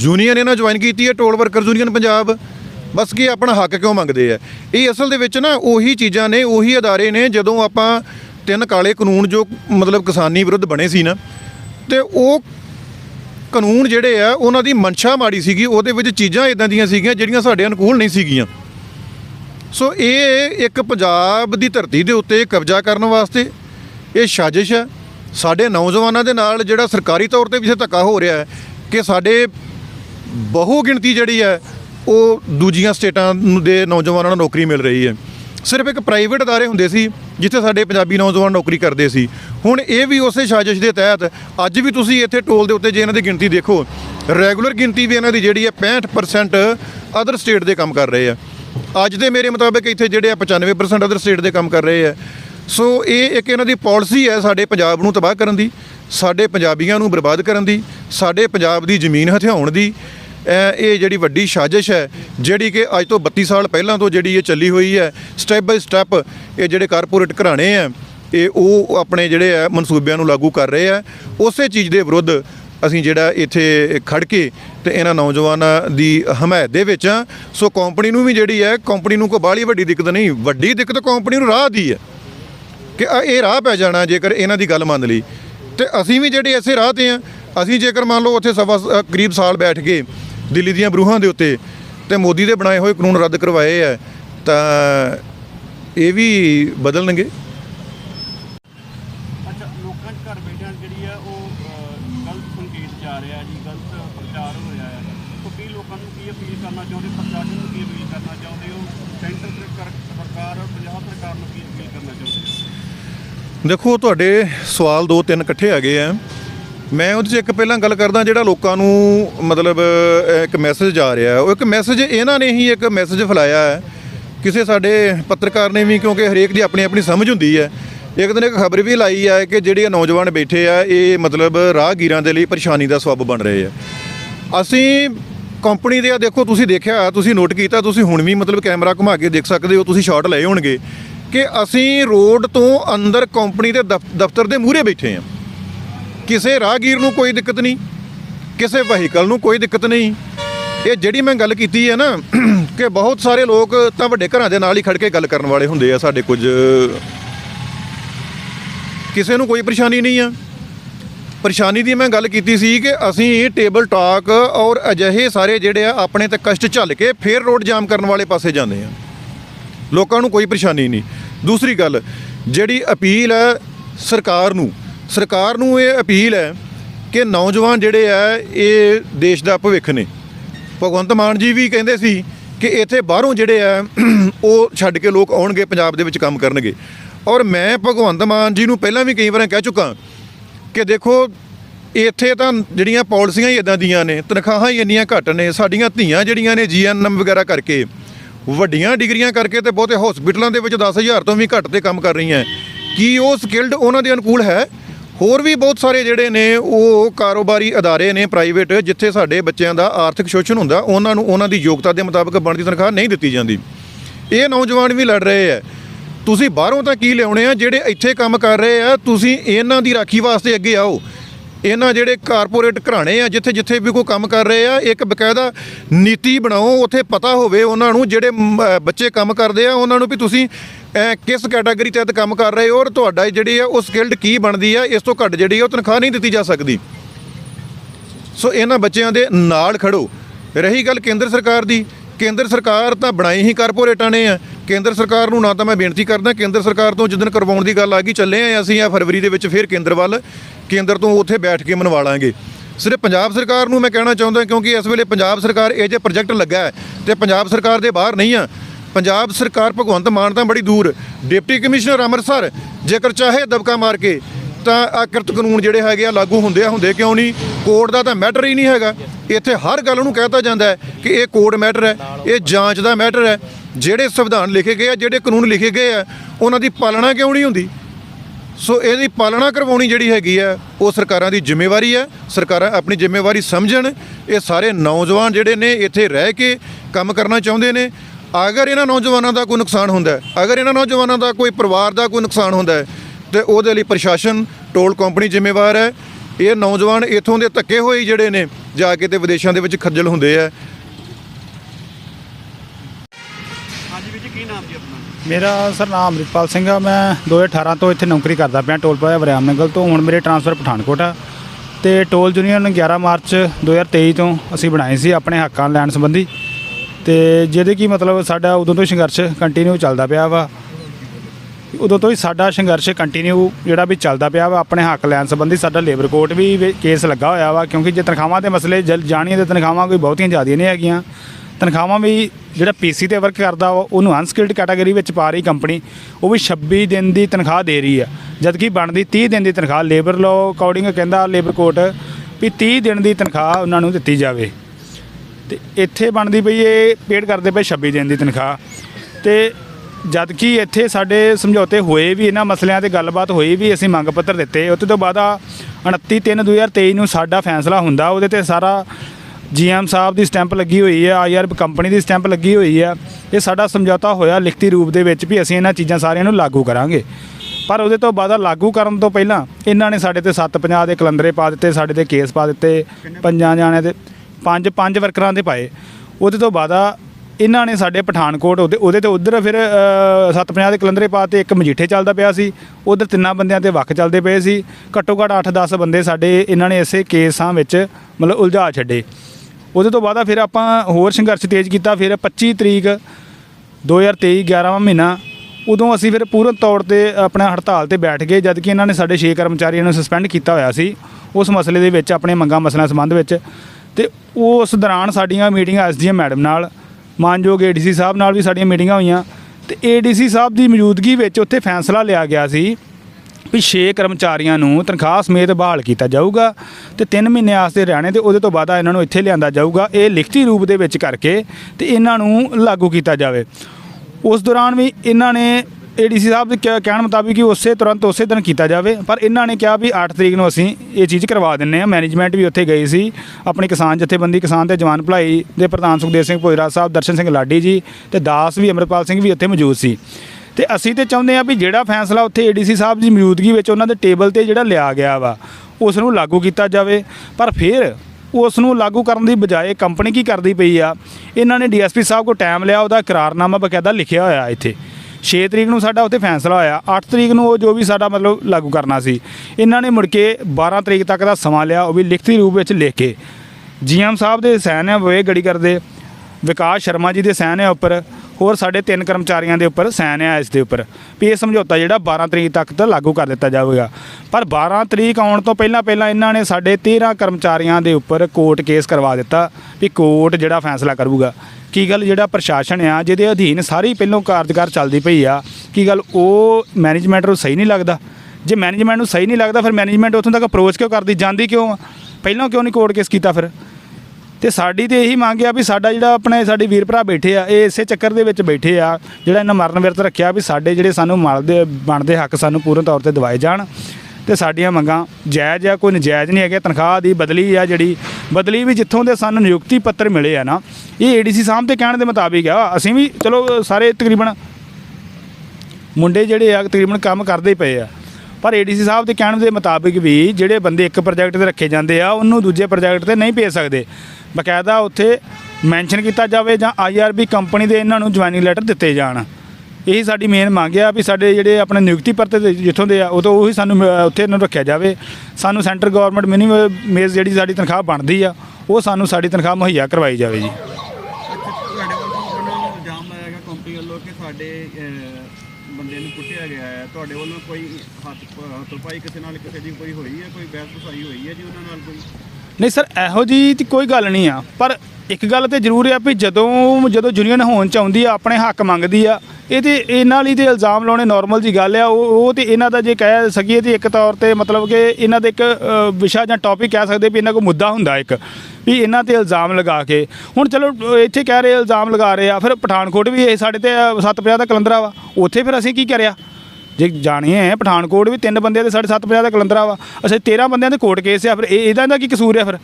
ਯੂਨੀਅਨ ਇਹਨਾਂ ਜੁਆਇਨ ਕੀਤੀ ਹੈ ਟੋਲ ਵਰਕਰ ਯੂਨੀਅਨ ਪੰਜਾਬ ਬਸ ਕੀ ਆਪਣਾ ਹੱਕ ਕਿਉਂ ਮੰਗਦੇ ਆ? ਇਹ ਅਸਲ ਦੇ ਵਿੱਚ ਨਾ ਉਹੀ ਚੀਜ਼ਾਂ ਨੇ, ਉਹੀ ਅਦਾਰੇ ਨੇ, ਜਦੋਂ ਆਪਾਂ ਤਿੰਨ ਕਾਲੇ ਕਾਨੂੰਨ ਜੋ ਮਤਲਬ ਕਿਸਾਨੀ ਵਿਰੁੱਧ ਬਣੇ ਸੀ ਨਾ, ਤੇ ਉਹ ਕਾਨੂੰਨ ਜਿਹੜੇ ਆ, ਉਹਨਾਂ ਦੀ ਮਨਸ਼ਾ ਮਾੜੀ ਸੀਗੀ, ਉਹਦੇ ਵਿੱਚ ਚੀਜ਼ਾਂ ਇਦਾਂ ਦੀਆਂ ਸੀਗੀਆਂ ਜਿਹੜੀਆਂ ਸਾਡੇ ਅਨੁਕੂਲ ਨਹੀਂ ਸੀਗੀਆਂ। ਸੋ ਇਹ ਇੱਕ ਪੰਜਾਬ ਦੀ ਧਰਤੀ ਦੇ ਉੱਤੇ ਕਬਜ਼ਾ ਕਰਨ ਵਾਸਤੇ ਇਹ ਸਾਜ਼ਿਸ਼ ਹੈ ਸਾਡੇ ਨੌਜਵਾਨਾਂ ਦੇ ਨਾਲ ਜਿਹੜਾ ਸਰਕਾਰੀ ਤੌਰ ਤੇ ਵੀ ਧੱਕਾ ਹੋ ਰਿਹਾ ਹੈ ਕਿ ਸਾਡੇ ਬਹੁ ਗਿਣਤੀ ਜਿਹੜੀ ਹੈ ਉਹ ਦੂਜੀਆਂ ਸਟੇਟਾਂ ਦੇ ਨੌਜਵਾਨਾਂ ਨੂੰ ਨੌਕਰੀ ਮਿਲ ਰਹੀ ਹੈ। ਸਿਰਫ ਇੱਕ ਪ੍ਰਾਈਵੇਟ ਅਦਾਰੇ ਹੁੰਦੇ ਸੀ, ਜਿੱਥੇ ਸਾਡੇ ਪੰਜਾਬੀ ਨੌਜਵਾਨ ਨੌਕਰੀ ਕਰਦੇ ਸੀ। ਹੁਣ ਇਹ ਵੀ ਉਸੇ ਸਾਜ਼ਿਸ਼ ਦੇ ਤਹਿਤ ਅੱਜ ਵੀ ਤੁਸੀਂ ਇੱਥੇ ਟੋਲ ਦੇ ਉੱਤੇ ਜੇ ਇਹਨਾਂ ਦੀ ਗਿਣਤੀ ਦੇਖੋ ਰੈਗੂਲਰ ਗਿਣਤੀ ਵੀ ਇਹਨਾਂ ਦੀ ਜਿਹੜੀ ਹੈ 65% ਅਦਰ ਸਟੇਟ ਦੇ ਕੰਮ ਕਰ ਰਹੇ ਆ। ਅੱਜ ਦੇ ਮੇਰੇ ਮੁਤਾਬਕ ਇੱਥੇ ਜਿਹੜੇ ਆ 95% ਅਦਰ ਸਟੇਟ ਦੇ ਕੰਮ ਕਰ ਰਹੇ ਆ। ਸੋ ਇਹ ਇੱਕ ਇਹਨਾਂ ਦੀ ਪਾਲਿਸੀ ਹੈ ਸਾਡੇ ਪੰਜਾਬ ਨੂੰ ਤਬਾਹ ਕਰਨ ਦੀ, ਸਾਡੇ ਪੰਜਾਬੀਆਂ ਨੂੰ ਬਰਬਾਦ ਕਰਨ ਦੀ, ਸਾਡੇ ਪੰਜਾਬ ਦੀ ਜ਼ਮੀਨ ਹਥਿਆਉਣ ਦੀ ਇਹ ਜਿਹੜੀ ਵੱਡੀ ਸਾਜ਼ਿਸ਼ ਹੈ ਜਿਹੜੀ ਕਿ ਅੱਜ ਤੋਂ 32 ਸਾਲ ਪਹਿਲਾਂ ਤੋਂ ਜਿਹੜੀ ਇਹ ਚੱਲੀ ਹੋਈ ਹੈ ਸਟੈਪ ਬਾਈ ਸਟੈਪ ਇਹ ਜਿਹੜੇ ਕਾਰਪੋਰੇਟ ਘਰਾਣੇ ਆ ਇਹ ਉਹ ਆਪਣੇ ਜਿਹੜੇ ਆ ਮਨਸੂਬਿਆਂ ਨੂੰ ਲਾਗੂ ਕਰ ਰਹੇ ਆ ਉਸੇ ਚੀਜ਼ ਦੇ ਵਿਰੁੱਧ ਅਸੀਂ ਜਿਹੜਾ ਇੱਥੇ ਖੜ ਕੇ ਤੇ ਇਹਨਾਂ ਨੌਜਵਾਨਾਂ ਦੀ ਹਮਾਇਤ ਦੇ ਵਿੱਚ ਆ ਸੋ ਕੰਪਨੀ ਨੂੰ ਵੀ ਜਿਹੜੀ ਹੈ ਕੰਪਨੀ ਨੂੰ ਕੋਈ ਬਾਹਲੀ ਵੱਡੀ ਦਿੱਕਤ ਨਹੀਂ ਵੱਡੀ ਦਿੱਕਤ ਕੰਪਨੀ ਨੂੰ ਰਾਹ ਦੀ ਹੈ ਕਿ ਇਹ ਰਾਹ ਪੈ ਜਾਣਾ ਜੇਕਰ ਇਹਨਾਂ ਦੀ ਗੱਲ ਮੰਨ ਲਈ। ਤੇ ਅਸੀਂ ਵੀ ਜਿਹੜੇ ਐਸੇ ਰਾਹ ਤੇ ਆ ਅਸੀਂ ਜੇਕਰ ਮੰਨ ਲਓ ਉੱਥੇ ਸਵਾ ਅ, ਕਰੀਬ ਸਾਲ ਬੈਠ ਕੇ ਦਿੱਲੀ ਦੀਆਂ ਬਰੂਹਾਂ ਦੇ ਉੱਤੇ ਤੇ ਮੋਦੀ ਦੇ ਬਣਾਏ ਹੋਏ ਕਾਨੂੰਨ ਰੱਦ ਕਰਵਾਏ ਆ ਤਾਂ ਇਹ ਵੀ ਬਦਲਣਗੇ? ਅੱਛਾ ਲੋਕਾਂ 'ਚ ਘਰ ਬੈਠਿਆਂ ਜਿਹੜੀ ਆ ਉਹ ਅਹ, ਗਲਤ ਸੰਕੇਤ ਜਾ ਰਿਹਾ ਜੀ ਗਲਤ ਪ੍ਰਚਾਰ ਹੋ ਰਿਹਾ ਹੈ। ਤਾਂ ਕਈ ਲੋਕਾਂ ਨੂੰ ਕੀ ਅਪੀਲ ਕਰਨਾ ਚਾਹੁੰਦੇ? ਪ੍ਰਸ਼ਾਸਨ ਨੂੰ ਕੀ ਅਪੀਲ ਕਰਨਾ ਚਾਹੁੰਦੇ? ਹੋ ਸੈਂਟਰ ਸਰਕਾਰ ਸਰਕਾਰ ਔਰ ਪੰਜਾਬ ਸਰਕਾਰ ਨੂੰ ਕੀ ਅਪੀਲ ਕਰਨਾ ਚਾਹੁੰਦੇ? ਹੋ ਦੇਖੋ ਤੁਹਾਡੇ ਸਵਾਲ ਦੋ ਤਿੰਨ ਇਕੱਠੇ ਹੈਗੇ ਆ। ਮੈਂ ਉਹਦੇ 'ਚ ਇੱਕ ਪਹਿਲਾਂ ਗੱਲ ਕਰਦਾ ਜਿਹੜਾ ਲੋਕਾਂ ਨੂੰ ਮਤਲਬ ਇੱਕ ਮੈਸੇਜ ਜਾ ਰਿਹਾ ਉਹ ਇੱਕ ਮੈਸੇਜ ਇਹਨਾਂ ਨੇ ਹੀ ਇੱਕ ਮੈਸੇਜ ਫੈਲਾਇਆ ਹੈ। ਕਿਸੇ ਸਾਡੇ ਪੱਤਰਕਾਰ ਨੇ ਵੀ, ਕਿਉਂਕਿ ਹਰੇਕ ਦੀ ਆਪਣੀ ਆਪਣੀ ਸਮਝ ਹੁੰਦੀ ਹੈ। ਇੱਕ ਦਿਨ ਇੱਕ ਖਬਰ ਵੀ ਲਾਈ ਹੈ ਕਿ ਜਿਹੜੇ ਇਹ ਨੌਜਵਾਨ ਬੈਠੇ ਆ, ਇਹ ਮਤਲਬ ਰਾਹਗੀਰਾਂ ਦੇ ਲਈ ਪਰੇਸ਼ਾਨੀ ਦਾ ਸਬਬ ਬਣ ਰਹੇ ਆ। ਅਸੀਂ ਕੰਪਨੀ ਦੇ ਆ ਦੇਖੋ, ਤੁਸੀਂ ਦੇਖਿਆ, ਤੁਸੀਂ ਨੋਟ ਕੀਤਾ, ਤੁਸੀਂ ਹੁਣ ਵੀ ਮਤਲਬ ਕੈਮਰਾ ਘੁਮਾ ਕੇ ਦੇਖ ਸਕਦੇ ਹੋ, ਤੁਸੀਂ ਸ਼ਾਟ ਲਏ ਹੋਣਗੇ ਕਿ ਅਸੀਂ ਰੋਡ ਤੋਂ ਅੰਦਰ ਕੰਪਨੀ ਦੇ ਦਫ਼- ਦਫ਼ਤਰ ਦੇ ਮੂਹਰੇ ਬੈਠੇ ਆ ਕਿਸੇ ਰਾਹਗੀਰ ਨੂੰ ਕੋਈ ਦਿੱਕਤ ਨਹੀਂ, ਕਿਸੇ ਵਹੀਕਲ ਨੂੰ ਕੋਈ ਦਿੱਕਤ ਨਹੀਂ। ਇਹ ਜਿਹੜੀ ਮੈਂ ਗੱਲ ਕੀਤੀ ਹੈ ਨਾ, ਕਿ ਬਹੁਤ ਸਾਰੇ ਲੋਕ ਤਾਂ ਵੱਡੇ ਘਰਾਂ ਦੇ ਨਾਲ ਹੀ ਖੜ ਕੇ ਗੱਲ ਕਰਨ ਵਾਲੇ ਹੁੰਦੇ ਆ ਸਾਡੇ ਕੁਝ। ਕਿਸੇ ਨੂੰ ਕੋਈ ਪਰੇਸ਼ਾਨੀ ਨਹੀਂ ਆ। ਪਰੇਸ਼ਾਨੀ ਦੀ ਮੈਂ ਗੱਲ ਕੀਤੀ ਸੀ ਕਿ ਅਸੀਂ ਟੇਬਲ ਟਾਕ ਔਰ ਅਜਿਹੇ ਸਾਰੇ ਜਿਹੜੇ ਆ, ਆਪਣੇ ਤੇ ਕਸ਼ਟ ਝੱਲ ਕੇ ਫੇਰ ਰੋਡ ਜਾਮ ਕਰਨ ਵਾਲੇ ਪਾਸੇ ਜਾਂਦੇ ਆ। ਲੋਕਾਂ ਨੂੰ ਕੋਈ ਪਰੇਸ਼ਾਨੀ ਨਹੀਂ। ਦੂਸਰੀ ਗੱਲ, ਜਿਹੜੀ ਅਪੀਲ ਹੈ ਸਰਕਾਰ ਨੂੰ ਸਰਕਾਰ ਨੂੰ ਇਹ ਅਪੀਲ ਹੈ ਕਿ ਨੌਜਵਾਨ ਜਿਹੜੇ ਆ, ਇਹ ਦੇਸ਼ ਦਾ ਭਵਿੱਖ ਨੇ। ਭਗਵੰਤ ਮਾਨ ਜੀ ਵੀ ਕਹਿੰਦੇ ਸੀ ਕਿ ਇੱਥੇ ਬਾਹਰੋਂ ਜਿਹੜੇ ਆ, ਉਹ ਛੱਡ ਕੇ ਲੋਕ ਆਉਣਗੇ, ਪੰਜਾਬ ਦੇ ਵਿੱਚ ਕੰਮ ਕਰਨਗੇ। ਔਰ ਮੈਂ ਭਗਵੰਤ ਮਾਨ ਜੀ ਨੂੰ ਪਹਿਲਾਂ ਵੀ ਕਈ ਵਾਰ ਕਹਿ ਚੁੱਕਾ ਕਿ ਦੇਖੋ, ਇੱਥੇ ਤਾਂ ਜਿਹੜੀਆਂ ਪਾਲਿਸੀਆਂ ਹੀ ਇਦਾਂ ਦੀਆਂ ਨੇ, ਤਨਖਾਹਾਂ ਹੀ ਇੰਨੀਆਂ ਘੱਟ ਨੇ, ਸਾਡੀਆਂ ਧੀਆਂ ਜਿਹੜੀਆਂ ਨੇ ਜੀਐਨਐਮ ਵਗੈਰਾ ਕਰਕੇ, ਵੱਡੀਆਂ ਡਿਗਰੀਆਂ ਕਰਕੇ ਤੇ ਬਹੁਤੇ ਹਸਪੀਟਲਾਂ ਦੇ ਵਿੱਚ 10000 ਤੋਂ ਵੀ ਘੱਟ ਤੇ ਕੰਮ ਕਰ ਰਹੀਆਂ। ਕੀ ਉਹ ਸਕਿਲਡ ਉਹਨਾਂ ਦੇ ਅਨੁਕੂਲ ਹੈ? ਹੋਰ ਵੀ ਬਹੁਤ ਸਾਰੇ ਜਿਹੜੇ ਨੇ, ਉਹ ਕਾਰੋਬਾਰੀ ਅਦਾਰੇ ਨੇ ਪ੍ਰਾਈਵੇਟ ਜਿੱਥੇ ਸਾਡੇ ਬੱਚਿਆਂ ਦਾ ਆਰਥਿਕ ਸ਼ੋਸ਼ਣ ਹੁੰਦਾ, ਉਹਨਾਂ ਨੂੰ, ਉਹਨਾਂ ਦੀ ਯੋਗਤਾ ਦੇ ਮੁਤਾਬਕ ਬਣਦੀ ਤਨਖਾਹ ਨਹੀਂ ਦਿੱਤੀ ਜਾਂਦੀ। ਇਹ ਨੌਜਵਾਨ ਵੀ ਲੜ ਰਹੇ ਆ। ਤੁਸੀਂ ਬਾਹਰੋਂ ਤਾਂ ਕੀ ਲਿਆਉਣੇ ਆ, ਜਿਹੜੇ ਇੱਥੇ ਕੰਮ ਕਰ ਰਹੇ ਆ, ਤੁਸੀਂ ਇਹਨਾਂ ਦੀ ਰਾਖੀ ਵਾਸਤੇ ਅੱਗੇ ਆਓ। ਇਹਨਾਂ ਜਿਹੜੇ ਕਾਰਪੋਰੇਟ ਘਰਾਣੇ ਆ, ਜਿੱਥੇ ਜਿੱਥੇ ਵੀ ਕੋਈ ਕੰਮ ਕਰ ਰਹੇ ਆ, ਇੱਕ ਬਕਾਇਦਾ ਨੀਤੀ ਬਣਾਓ, ਉੱਥੇ ਪਤਾ ਹੋਵੇ ਉਹਨਾਂ ਨੂੰ, ਜਿਹੜੇ ਬੱਚੇ ਕੰਮ ਕਰਦੇ ਆ, ਉਹਨਾਂ ਨੂੰ ਵੀ ਤੁਸੀਂ ਕਿਸ ਕੈਟਾਗਰੀ ਤਹਿਤ ਕੰਮ ਕਰ ਰਹੇ ਹੋ ਔਰ ਤੁਹਾਡਾ ਜਿਹੜੀ ਆ, ਉਹ ਸਕਿਲਡ ਕੀ ਬਣਦੀ ਆ, ਇਸ ਤੋਂ ਘੱਟ ਜਿਹੜੀ ਆ, ਉਹ ਤਨਖਾਹ ਨਹੀਂ ਦਿੱਤੀ ਜਾ ਸਕਦੀ। ਸੋ ਇਹਨਾਂ ਬੱਚਿਆਂ ਦੇ ਨਾਲ ਖੜੋ। ਰਹੀ ਗੱਲ ਕੇਂਦਰ ਸਰਕਾਰ ਦੀ। ਕੇਂਦਰ ਸਰਕਾਰ ਤਾਂ ਬਣਾਈ ਹੀ ਕਾਰਪੋਰੇਟਾਂ ਨੇ ਆ। ਕੇਂਦਰ ਸਰਕਾਰ ਨੂੰ ਨਾ ਤਾਂ ਮੈਂ ਬੇਨਤੀ ਕਰਦਾ, ਕੇਂਦਰ ਸਰਕਾਰ ਤੋਂ ਜਿੱਦਣ ਕਰਵਾਉਣ ਦੀ ਗੱਲ ਆ ਗਈ, ਚੱਲੇ ਆ ਅਸੀਂ ਆ ਫਰਵਰੀ ਦੇ ਵਿੱਚ ਫਿਰ ਕੇਂਦਰ ਵੱਲ ਕੇਂਦਰ ਤੋਂ ਉੱਥੇ ਬੈਠ ਕੇ ਮਨਵਾ ਲਾਂਗੇ। ਸਿਰਫ ਪੰਜਾਬ ਸਰਕਾਰ ਨੂੰ ਮੈਂ ਕਹਿਣਾ ਚਾਹੁੰਦਾ, ਕਿਉਂਕਿ ਇਸ ਵੇਲੇ ਪੰਜਾਬ ਸਰਕਾਰ ਇਹ ਜੇ ਪ੍ਰੋਜੈਕਟ ਲੱਗਾ ਹੈ ਤੇ ਪੰਜਾਬ ਸਰਕਾਰ ਦੇ ਬਾਹਰ ਨਹੀਂ ਆ। ਪੰਜਾਬ ਸਰਕਾਰ ਭਗਵੰਤ ਮਾਨ ਤਾਂ ਬੜੀ ਦੂਰ, ਡਿਪਟੀ ਕਮਿਸ਼ਨਰ ਅੰਮ੍ਰਿਤਸਰ, ਜੇਕਰ ਚਾਹੇ ਦਬਕਾ ਮਾਰ ਕੇ, ਤਾਂ ਆ ਕਾਨੂੰਨ ਜਿਹੜੇ ਹੈਗੇ ਆ ਲਾਗੂ ਹੁੰਦੇ ਆ, ਹੁੰਦੇ ਕਿਉਂ ਨਹੀਂ? ਕੋਰਟ ਦਾ ਤਾਂ ਮੈਟਰ ਹੀ ਨਹੀਂ ਹੈਗਾ। ਇੱਥੇ ਹਰ ਗੱਲ ਨੂੰ ਕਹਿਤਾ ਜਾਂਦਾ ਹੈ ਕਿ ਇਹ ਕੋਰਟ ਮੈਟਰ ਹੈ, ਇਹ ਜਾਂਚ ਦਾ ਮੈਟਰ ਹੈ। ਜਿਹੜੇ ਸੰਵਿਧਾਨ ਲਿਖੇ ਗਏ ਆ, ਜਿਹੜੇ ਕਾਨੂੰਨ ਲਿਖੇ ਗਏ ਆ, ਉਹਨਾਂ ਦੀ ਪਾਲਣਾ ਕਿਉਂ ਨਹੀਂ ਹੁੰਦੀ? ਸੋ ਇਹਦੀ ਪਾਲਣਾ ਕਰਵਾਉਣੀ ਜਿਹੜੀ ਹੈਗੀ ਹੈ ਉਹ ਸਰਕਾਰਾਂ ਦੀ ਜ਼ਿੰਮੇਵਾਰੀ ਹੈ ਸਰਕਾਰਾਂ ਆਪਣੀ ਜ਼ਿੰਮੇਵਾਰੀ ਸਮਝਣ। ਇਹ ਸਾਰੇ ਨੌਜਵਾਨ ਜਿਹੜੇ ਨੇ, ਇੱਥੇ ਰਹਿ ਕੇ ਕੰਮ ਕਰਨਾ ਚਾਹੁੰਦੇ ਨੇ। ਅਗਰ ਇਹਨਾਂ ਨੌਜਵਾਨਾਂ ਦਾ ਕੋਈ ਨੁਕਸਾਨ ਹੁੰਦਾ ਹੈ ਅਗਰ ਇਹਨਾਂ ਨੌਜਵਾਨਾਂ ਦਾ ਕੋਈ ਪਰਿਵਾਰ ਦਾ ਕੋਈ ਨੁਕਸਾਨ ਹੁੰਦਾ ਹੈ ਤੇ ਉਹਦੇ ਲਈ ਪ੍ਰਸ਼ਾਸਨ ਟੋਲ ਕੰਪਨੀ ਜ਼ਿੰਮੇਵਾਰ ਹੈ। ਇਹ ਨੌਜਵਾਨ ਇਥੋਂ ਦੇ ਧੱਕੇ ਹੋਏ ਜਿਹੜੇ ਨੇ ਜਾ ਕੇ ਤੇ ਵਿਦੇਸ਼ਾਂ ਦੇ ਵਿੱਚ ਖੱਜਲ ਹੁੰਦੇ ਆ। ਹਾਂਜੀ ਵੀਰ ਜੀ ਕੀ ਨਾਮ ਜੀ ਆਪਣਾ? ਮੇਰਾ ਸਰ ਨਾਮ ਅਮਰਿਤਪਾਲ ਸਿੰਘ ਆ ਮੈਂ 2018 ਤੋਂ ਇੱਥੇ ਨੌਕਰੀ ਕਰਦਾ ਪਿਆ ਟੋਲ ਪਲਾਜ਼ਾ ਵਰਿਆਮ ਨਗਰ ਤੋਂ। ਹੁਣ ਮੇਰੇ ਟ੍ਰਾਂਸਫਰ ਪਠਾਨਕੋਟ ਆ। ਤੇ ਟੋਲ ਯੂਨੀਅਨ 11 ਮਾਰਚ 2023 ਤੋਂ ਅਸੀਂ ਬਣਾਏ ਸੀ ਆਪਣੇ ਹੱਕਾਂ ਲੈਣ ਸੰਬੰਧੀ। ਤੇ ਜਿਹਦੇ ਕੀ ਮਤਲਬ ਸਾਡਾ ਉਦੋਂ ਤੋਂ ਹੀ ਸੰਘਰਸ਼ ਕੰਟੀਨਿਊ ਚੱਲਦਾ ਪਿਆ ਵਾ। ਉਦੋਂ ਤੋਂ ਹੀ ਸਾਡਾ ਸੰਘਰਸ਼ ਕੰਟੀਨਿਊ ਜਿਹੜਾ ਵੀ ਚੱਲਦਾ ਪਿਆ ਵਾ, ਆਪਣੇ ਹੱਕ ਲੈਣ ਸੰਬੰਧੀ ਸਾਡਾ ਲੇਬਰ ਕੋਰਟ ਵੀ ਕੇਸ ਲੱਗਾ ਹੋਇਆ ਵਾ, ਕਿਉਂਕਿ ਜੇ ਤਨਖਾਹਾਂ ਦੇ ਮਸਲੇ ਜਲ ਜਾਣੀਆਂ ਤੇ ਤਨਖਾਹਾਂ ਕੋਈ ਬਹੁਤੀਆਂ ਜ਼ਿਆਦੀਆਂ ਨਹੀਂ ਹੈਗੀਆਂ। ਤਨਖਾਹਾਂ ਵੀ ਜਿਹੜਾ ਪੀਸੀ ਤੇ ਵਰਕ ਕਰਦਾ ਵਾ, ਉਹਨੂੰ ਅਨਸਕਿਲਡ ਕੈਟਾਗਰੀ ਵਿੱਚ ਪਾ ਰਹੀ ਕੰਪਨੀ ਉਹ ਵੀ 26 ਦਿਨ ਦੀ ਤਨਖਾਹ ਦੇ ਰਹੀ ਆ। ਜਦਕਿ ਬਣਦੀ 30 ਦਿਨ ਦੀ ਤਨਖਾਹ ਲੇਬਰ ਲਾਅ ਅਕੋਰਡਿੰਗ ਕਹਿੰਦਾ ਲੇਬਰ ਕੋਰਟ ਵੀ 30 ਦਿਨ ਦੀ ਤਨਖਾਹ ਉਹਨਾਂ ਨੂੰ ਦਿੱਤੀ ਜਾਵੇ। ਤੇ ਇੱਥੇ ਬਣਦੀ ਪਈ ਇਹ ਪੇਡ ਕਰਦੇ ਪਏ 26 ਦਿਨ ਦੀ ਤਨਖਾਹ। ਤੇ ਜਦ ਕਿ ਇੱਥੇ ਸਾਡੇ ਸਮਝੌਤੇ ਹੋਏ ਵੀ, ਇਹਨਾਂ ਮਸਲਿਆਂ ਤੇ ਗੱਲਬਾਤ ਹੋਈ ਵੀ, ਅਸੀਂ ਮੰਗ ਪੱਤਰ ਦਿੱਤੇ। ਉਸ ਤੋਂ ਬਾਅਦ ਆ 29 3 2023 ਨੂੰ ਸਾਡਾ ਫੈਸਲਾ ਹੁੰਦਾ। ਉਹਦੇ ਤੇ ਸਾਰਾ ਜੀਐਮ ਸਾਹਿਬ ਦੀ ਸਟੈਂਪ ਲੱਗੀ ਹੋਈ ਹੈ ਆਈਆਰ ਕੰਪਨੀ ਦੀ ਸਟੈਂਪ ਲੱਗੀ ਹੋਈ ਹੈ ਇਹ ਸਾਡਾ ਸਮਝੌਤਾ ਹੋਇਆ ਲਿਖਤੀ ਰੂਪ ਦੇ ਵਿੱਚ ਵੀ ਅਸੀਂ ਇਹਨਾਂ ਚੀਜ਼ਾਂ ਸਾਰਿਆਂ ਨੂੰ ਲਾਗੂ ਕਰਾਂਗੇ। ਪਰ ਉਹਦੇ ਤੋਂ ਬਾਅਦ ਲਾਗੂ ਕਰਨ ਤੋਂ ਪਹਿਲਾਂ ਇਹਨਾਂ ਨੇ ਸਾਡੇ ਤੇ 750 ਦੇ ਕਲੰਦਰੇ ਪਾ ਦਿੱਤੇ, ਸਾਡੇ ਤੇ ਕੇਸ ਪਾ ਦਿੱਤੇ, ਪੰਜਾਂ ਜਾਣਿਆਂ ਦੇ ਪੰਜ ਪੰਜ ਵਰਕਰਾਂ ਦੇ ਪਾਏ। ਉਹਦੇ ਤੋਂ ਬਾਅਦ ਇਹਨਾਂ ਨੇ ਸਾਡੇ ਪਠਾਨਕੋਟ, ਉਹਦੇ ਉਹਦੇ ਤੇ ਉਧਰ ਫਿਰ 750 ਦੇ ਕਲੰਦਰੇ ਪਾ ਤੇ ਇੱਕ ਮਜੀਠੇ ਚੱਲਦਾ ਪਿਆ ਸੀ। ਉਧਰ ਤਿੰਨਾਂ ਬੰਦਿਆਂ ਤੇ ਵੱਖ ਚੱਲਦੇ ਪਏ ਸੀ। ਘੱਟੋ ਘੱਟ 8-10 ਬੰਦੇ ਸਾਡੇ ਇਹਨਾਂ ਨੇ ਇਸੇ ਕੇਸਾਂ ਵਿੱਚ ਮਤਲਬ ਉਲਝਾ ਛੱਡੇ। ਉਹਦੇ ਤੋਂ ਬਾਅਦ ਫਿਰ ਆਪਾਂ ਹੋਰ ਸੰਘਰਸ਼ ਤੇਜ਼ ਕੀਤਾ। ਫਿਰ 25 ਤਰੀਕ 2023 11ਵਾਂ ਮਹੀਨਾ, ਉਦੋਂ ਅਸੀਂ ਫਿਰ ਪੂਰਨ ਤੌਰ ਤੇ ਆਪਣਾ ਹੜਤਾਲ ਤੇ ਬੈਠ ਗਏ। ਜਦ ਕਿ ਇਹਨਾਂ ਨੇ ਸਾਡੇ 6 ਕਰਮਚਾਰੀਆਂ ਨੂੰ ਸਸਪੈਂਡ ਕੀਤਾ ਹੋਇਆ ਸੀ। ਉਸ ਮਸਲੇ ਦੇ ਵਿੱਚ, ਆਪਣੇ ਮੰਗਾਂ ਮਸਲਿਆਂ ਸੰਬੰਧ ਵਿੱਚ। ਤੇ ਉਸ ਦੌਰਾਨ ਸਾਡੀਆਂ ਮੀਟਿੰਗਾਂ ਐਸਡੀਐਮ ਮੈਡਮ ਨਾਲ, ਮਾਨਯੋਗ ਏਡੀਸੀ ਸਾਹਿਬ ਨਾਲ ਵੀ ਸਾਡੀਆਂ ਮੀਟਿੰਗਾਂ ਹੋਈਆਂ। ਤੇ ਏਡੀਸੀ ਸਾਹਿਬ ਦੀ ਮੌਜੂਦਗੀ ਵਿੱਚ ਉੱਥੇ ਫੈਸਲਾ ਲਿਆ ਗਿਆ ਸੀ ਵੀ 6 ਕਰਮਚਾਰੀਆਂ ਨੂੰ ਤਨਖਾਹ ਸਮੇਤ ਬਹਾਲ ਕੀਤਾ ਜਾਊਗਾ ਤੇ 3 ਮਹੀਨੇ ਵਾਸਤੇ ਰਹਿਣੇ ਤੇ ਉਹਦੇ ਤੋਂ ਬਾਅਦ ਇਹਨਾਂ ਨੂੰ ਇੱਥੇ ਲਿਆਂਦਾ ਜਾਊਗਾ। ਇਹ ਲਿਖਤੀ ਰੂਪ ਦੇ ਵਿੱਚ ਕਰਕੇ ਤੇ ਇਹਨਾਂ ਨੂੰ ਲਾਗੂ ਕੀਤਾ ਜਾਵੇ। ਉਸ ਦੌਰਾਨ ਵੀ ਇਹਨਾਂ ਨੇ ਏਡੀਸੀ ਸਾਹਿਬ ਦੇ ਕ ਕਹਿਣ ਮੁਤਾਬਿਕ ਕਿ ਉਸੇ ਤੁਰੰਤ ਉਸੇ ਦਿਨ ਕੀਤਾ ਜਾਵੇ, ਪਰ ਇਹਨਾਂ ਨੇ ਕਿਹਾ ਵੀ 8 ਤਰੀਕ ਨੂੰ ਅਸੀਂ ਇਹ ਚੀਜ਼ ਕਰਵਾ ਦਿੰਨੇ ਆ ਮੈਨੇਜਮੈਂਟ ਵੀ ਉੱਥੇ ਗਈ ਸੀ, ਆਪਣੀ ਕਿਸਾਨ ਜਥੇਬੰਦੀ, ਕਿਸਾਨ ਤੇ ਜਵਾਨ ਭਲਾਈ ਦੇ ਪ੍ਰਧਾਨ ਸੁਖਦੇਵ ਸਿੰਘ ਭੋਜਰਾ ਸਾਹਿਬ, ਦਰਸ਼ਨ ਸਿੰਘ ਲਾਡੀ ਜੀ ਤੇ ਦਾਸ ਵੀ ਅਮਰਪਾਲ ਸਿੰਘ ਵੀ ਉੱਥੇ ਮੌਜੂਦ ਸੀ। ਤੇ ਅਸੀਂ ਤੇ ਚਾਹੁੰਦੇ ਆ ਵੀ ਜਿਹੜਾ ਫੈਸਲਾ ਉੱਥੇ ਏਡੀਸੀ ਸਾਹਿਬ ਦੀ ਮੌਜੂਦਗੀ ਵਿੱਚ ਉਹਨਾਂ ਦੇ ਟੇਬਲ ਤੇ ਜਿਹੜਾ ਲਿਆ ਗਿਆ ਵਾ, ਉਸ ਨੂੰ ਲਾਗੂ ਕੀਤਾ ਜਾਵੇ। ਪਰ ਫਿਰ ਉਸ ਨੂੰ ਲਾਗੂ ਕਰਨ ਦੀ ਬਜਾਏ ਕੰਪਨੀ ਕੀ ਕਰਦੀ ਪਈ ਆ? ਇਹਨਾਂ ਨੇ ਡੀਐਸਪੀ ਸਾਹਿਬ ਕੋਲ ਟਾਈਮ ਲਿਆ, ਉਹਦਾ ਇਕਰਾਰਨਾਮਾ ਬਕਾਇਦਾ ਲਿਖਿਆ ਹੋਇਆ ਇੱਥੇ। 6 ਤਰੀਕ ਨੂੰ ਸਾਡਾ ਉੱਥੇ ਫੈਸਲਾ ਹੋਇਆ 8 ਤਰੀਕ ਨੂੰ ਉਹ ਜੋ ਵੀ ਸਾਡਾ ਮਤਲਬ ਲਾਗੂ ਕਰਨਾ ਸੀ, ਇਹਨਾਂ ਨੇ ਮੁੜ ਕੇ 12 ਤਰੀਕ ਤੱਕ ਦਾ ਸਮਾਂ ਲਿਆ, ਉਹ ਵੀ ਲਿਖਤੀ ਰੂਪ ਵਿੱਚ ਲਿਖ ਕੇ। ਜੀਐਮ ਸਾਹਿਬ ਦੇ ਸਾਈਨ ਹੈ ਵੇ ਗੜੀ ਕਰਦੇ। ਵਿਕਾਸ ਸ਼ਰਮਾ ਜੀ ਦੇ ਸਾਈਨ ਹੈ ਉੱਪਰ, ਹੋਰ ਸਾਡੇ ਤਿੰਨ ਕਰਮਚਾਰੀਆਂ ਦੇ ਉੱਪਰ ਸਾਈਨ ਹੈ ਇਸ ਦੇ ਉੱਪਰ। ਵੀ ਇਹ ਸਮਝੌਤਾ ਜਿਹੜਾ 12 ਤਰੀਕ ਤੱਕ ਤਾਂ ਲਾਗੂ ਕਰ ਦਿੱਤਾ ਜਾਵੇਗਾ। ਪਰ 12 ਤਰੀਕ ਆਉਣ ਤੋਂ ਪਹਿਲਾਂ ਪਹਿਲਾਂ ਇਹਨਾਂ ਨੇ ਸਾਡੇ 13 ਕਰਮਚਾਰੀਆਂ ਦੇ ਉੱਪਰ ਕੋਰਟ ਕੇਸ ਕਰਵਾ ਦਿੱਤਾ ਵੀ ਕੋਰਟ ਜਿਹੜਾ ਫੈਸਲਾ ਕਰੂਗਾ। ਕੀ ਗੱਲ ਜਿਹੜਾ ਪ੍ਰਸ਼ਾਸਨ ਆ, ਜਿਹਦੇ ਅਧੀਨ ਸਾਰੀ ਪਹਿਲੋਂ ਕਾਰਜਕਾਰ ਚੱਲਦੀ ਪਈ ਆ, ਕੀ ਗੱਲ ਉਹ ਮੈਨੇਜਮੈਂਟ ਨੂੰ ਸਹੀ ਨਹੀਂ ਲੱਗਦਾ? ਜੇ ਮੈਨੇਜਮੈਂਟ ਨੂੰ ਸਹੀ ਨਹੀਂ ਲੱਗਦਾ, ਫਿਰ ਮੈਨੇਜਮੈਂਟ ਉੱਥੋਂ ਤੱਕ ਅਪਰੋਚ ਕਿਉਂ ਕਰਦੀ, ਜਾਂਦੀ ਕਿਉਂ ਆ? ਪਹਿਲਾਂ ਕਿਉਂ ਨਹੀਂ ਕੋਰਟ ਕੇਸ ਕੀਤਾ ਫਿਰ? ਤੇ ਸਾਡੀ ਤੇ ਇਹੀ ਮੰਗ ਆ ਵੀ ਸਾਡਾ ਜਿਹੜਾ ਆਪਣੇ ਸਾਡੇ ਵੀਰ ਭਰਾ ਬੈਠੇ ਆ, ਇਹ ਇਸੇ ਚੱਕਰ ਦੇ ਵਿੱਚ ਬੈਠੇ ਆ, ਜਿਹੜਾ ਇਹਨਾਂ ਮਰਨ ਵਿਰਤ ਰੱਖਿਆ ਵੀ ਸਾਡੇ ਜਿਹੜੇ ਸਾਨੂੰ ਮਲਦੇ, ਬਣਦੇ ਹੱਕ ਸਾਨੂੰ ਪੂਰਨ ਤੌਰ ਤੇ ਦਿਵਾਏ ਜਾਣ। ਤੇ ਸਾਡੀਆਂ ਮੰਗਾਂ ਜਾਇਜ਼ ਆ, ਕੋਈ ਨਜਾਇਜ਼ ਨਹੀਂ ਹੈਗੇ, ਤਨਖਾਹ ਦੀ ਬਦਲੀ ਆ ਜਿਹੜੀ, ਬਦਲੀ ਵੀ ਜਿੱਥੋਂ ਦੇ ਸਾਨੂੰ ਨਿਯੁਕਤੀ ਪੱਤਰ ਮਿਲੇ ਆ ਨਾ, ਇਹ ਏਡੀਸੀ ਸਾਹਿਬ ਦੇ ਕਹਿਣ ਦੇ ਮੁਤਾਬਿਕ ਆ, ਅਸੀਂ ਵੀ ਚਲੋ ਸਾਰੇ ਤਕਰੀਬਨ ਮੁੰਡੇ ਜਿਹੜੇ ਆ, ਤਕਰੀਬਨ ਕੰਮ ਕਰਦੇ ਪਏ ਆ, ਪਰ ਏਡੀਸੀ ਸਾਹਿਬ ਦੇ ਕਹਿਣ ਦੇ ਮੁਤਾਬਿਕ ਵੀ ਜਿਹੜੇ ਬੰਦੇ ਇੱਕ ਪ੍ਰੋਜੈਕਟ ਤੇ ਰੱਖੇ ਜਾਂਦੇ ਆ, ਉਹਨੂੰ ਦੂਜੇ ਪ੍ਰੋਜੈਕਟ ਤੇ ਨਹੀਂ ਭੇਜ ਸਕਦੇ। ਬਕਾਇਦਾ ਉੱਥੇ ਮੈਂਸ਼ਨ ਕੀਤਾ ਜਾਵੇ ਜਾਂ ਆਈਆਰਬੀ ਕੰਪਨੀ ਦੇ ਇਹਨਾਂ ਨੂੰ ਜੁਆਇਨਿੰਗ ਲੈਟਰ ਦਿੱਤੇ ਜਾਣ। ਇਹੀ ਸਾਡੀ ਮੇਨ ਮੰਗ ਆ ਵੀ ਸਾਡੇ ਜਿਹੜੇ ਆਪਣੇ ਨਿਯੁਕਤੀ ਪੱਤਰ ਤੇ ਜਿੱਥੋਂ ਦੇ ਆ ਉਹ ਤੋਂ ਉਹੀ ਸਾਨੂੰ ਉੱਥੇ ਇਹਨਾਂ ਨੂੰ ਰੱਖਿਆ ਜਾਵੇ। ਸਾਨੂੰ ਸੈਂਟਰ ਗਵਰਨਮੈਂਟ ਮਿਨੀਮਮ ਮੇਜ਼ ਜਿਹੜੀ ਸਾਡੀ ਤਨਖਾਹ ਬਣਦੀ ਆ ਉਹ ਸਾਨੂੰ ਸਾਡੀ ਤਨਖਾਹ ਮੁਹੱਈਆ ਕਰਵਾਈ ਜਾਵੇ ਜੀ। ਸਾਡੇ ਅਹ, ਬੰਦੇ ਨੂੰ ਕੁੱਟਿਆ ਗਿਆ ਹੈ? ਤੁਹਾਡੇ ਵੱਲੋਂ ਕੋਈ ਹੱਥ ਹੱਥੋਂ-ਪਾਈ ਕਿਸੇ ਨਾਲ ਕਿਸੇ ਦੀ ਕੋਈ ਹੋਈ ਹੈ ਕੋਈ ਬਹਿਸ ਬਸਾਈ ਹੋਈ ਹੈ ਜੀ ਉਹਨਾਂ ਨਾਲ ਕੋਈ? ਨਹੀਂ ਸਰ ਇਹੋ ਜੀ ਤੇ ਕੋਈ ਗੱਲ ਨਹੀਂ ਆ ਪਰ ਇੱਕ ਗੱਲ ਤੇ ਜ਼ਰੂਰ ਆ ਵੀ ਜਦੋਂ ਜਦੋਂ ਯੂਨੀਅਨ ਹੋਣ ਚ ਆਉਂਦੀ ਆ, ਆਪਣੇ ਹੱਕ ਮੰਗਦੀ ਆ, ਇਹ ਤੇ ਇਹਨਾਂ ਲਈ ਤੇ ਇਲਜ਼ਾਮ ਲਾਉਣੇ ਨਾਰਮਲ ਜੀ ਗੱਲ ਆ, ਉਹ ਉਹ ਤੇ ਇਹਨਾਂ ਦਾ ਜੇ ਕਹਿ ਸਕੀਏ ਤੇ ਇੱਕ ਤੌਰ ਤੇ ਮਤਲਬ ਕਿ ਇਹਨਾਂ ਦਾ ਇੱਕ ਵਿਸ਼ਾ ਜਾਂ ਟੌਪਿਕ ਕਹਿ ਸਕਦੇ ਵੀ ਇਹਨਾਂ ਕੋਲ ਮੁੱਦਾ ਹੁੰਦਾ ਇੱਕ, ਵੀ ਇਹਨਾਂ ਤੇ ਇਲਜ਼ਾਮ ਲਗਾ ਕੇ। ਹੁਣ ਚਲੋ, ਇੱਥੇ ਕਹਿ ਰਹੇ ਇਲਜ਼ਾਮ ਲਗਾ ਰਹੇ ਆ, ਫਿਰ ਪਠਾਨਕੋਟ ਵੀ ਇਹ ਸਾਡੇ ਤੇ 750 ਦਾ ਕਲੰਦਰਾ ਵਾ, ਉੱਥੇ ਫਿਰ ਅਸੀਂ ਕੀ ਕਰਿਆ? ਜੇ ਜਾਣੀਏ ਪਠਾਨਕੋਟ ਵੀ ਤਿੰਨ ਬੰਦਿਆਂ ਦੇ ਸਾਡੇ 750 ਦਾ ਕਲੰਦਰਾ ਵਾ ਅੱਛਾ 13 ਬੰਦਿਆਂ ਦੇ ਕੋਰਟ ਕੇਸ ਆ, ਫਿਰ ਇਹ ਇਹਦਾ ਦਾ ਕੀ ਕਸੂਰ ਆ ਫਿਰ?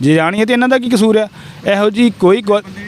ਜੇ ਜਾਣੀ ਹੈ ਤੇ ਇਹਨਾਂ ਦਾ ਕੀ ਕਸੂਰ ਆ? ਇਹੋ ਜੀ ਕੋਈ ਗੱਲ- ਬੰਦੇ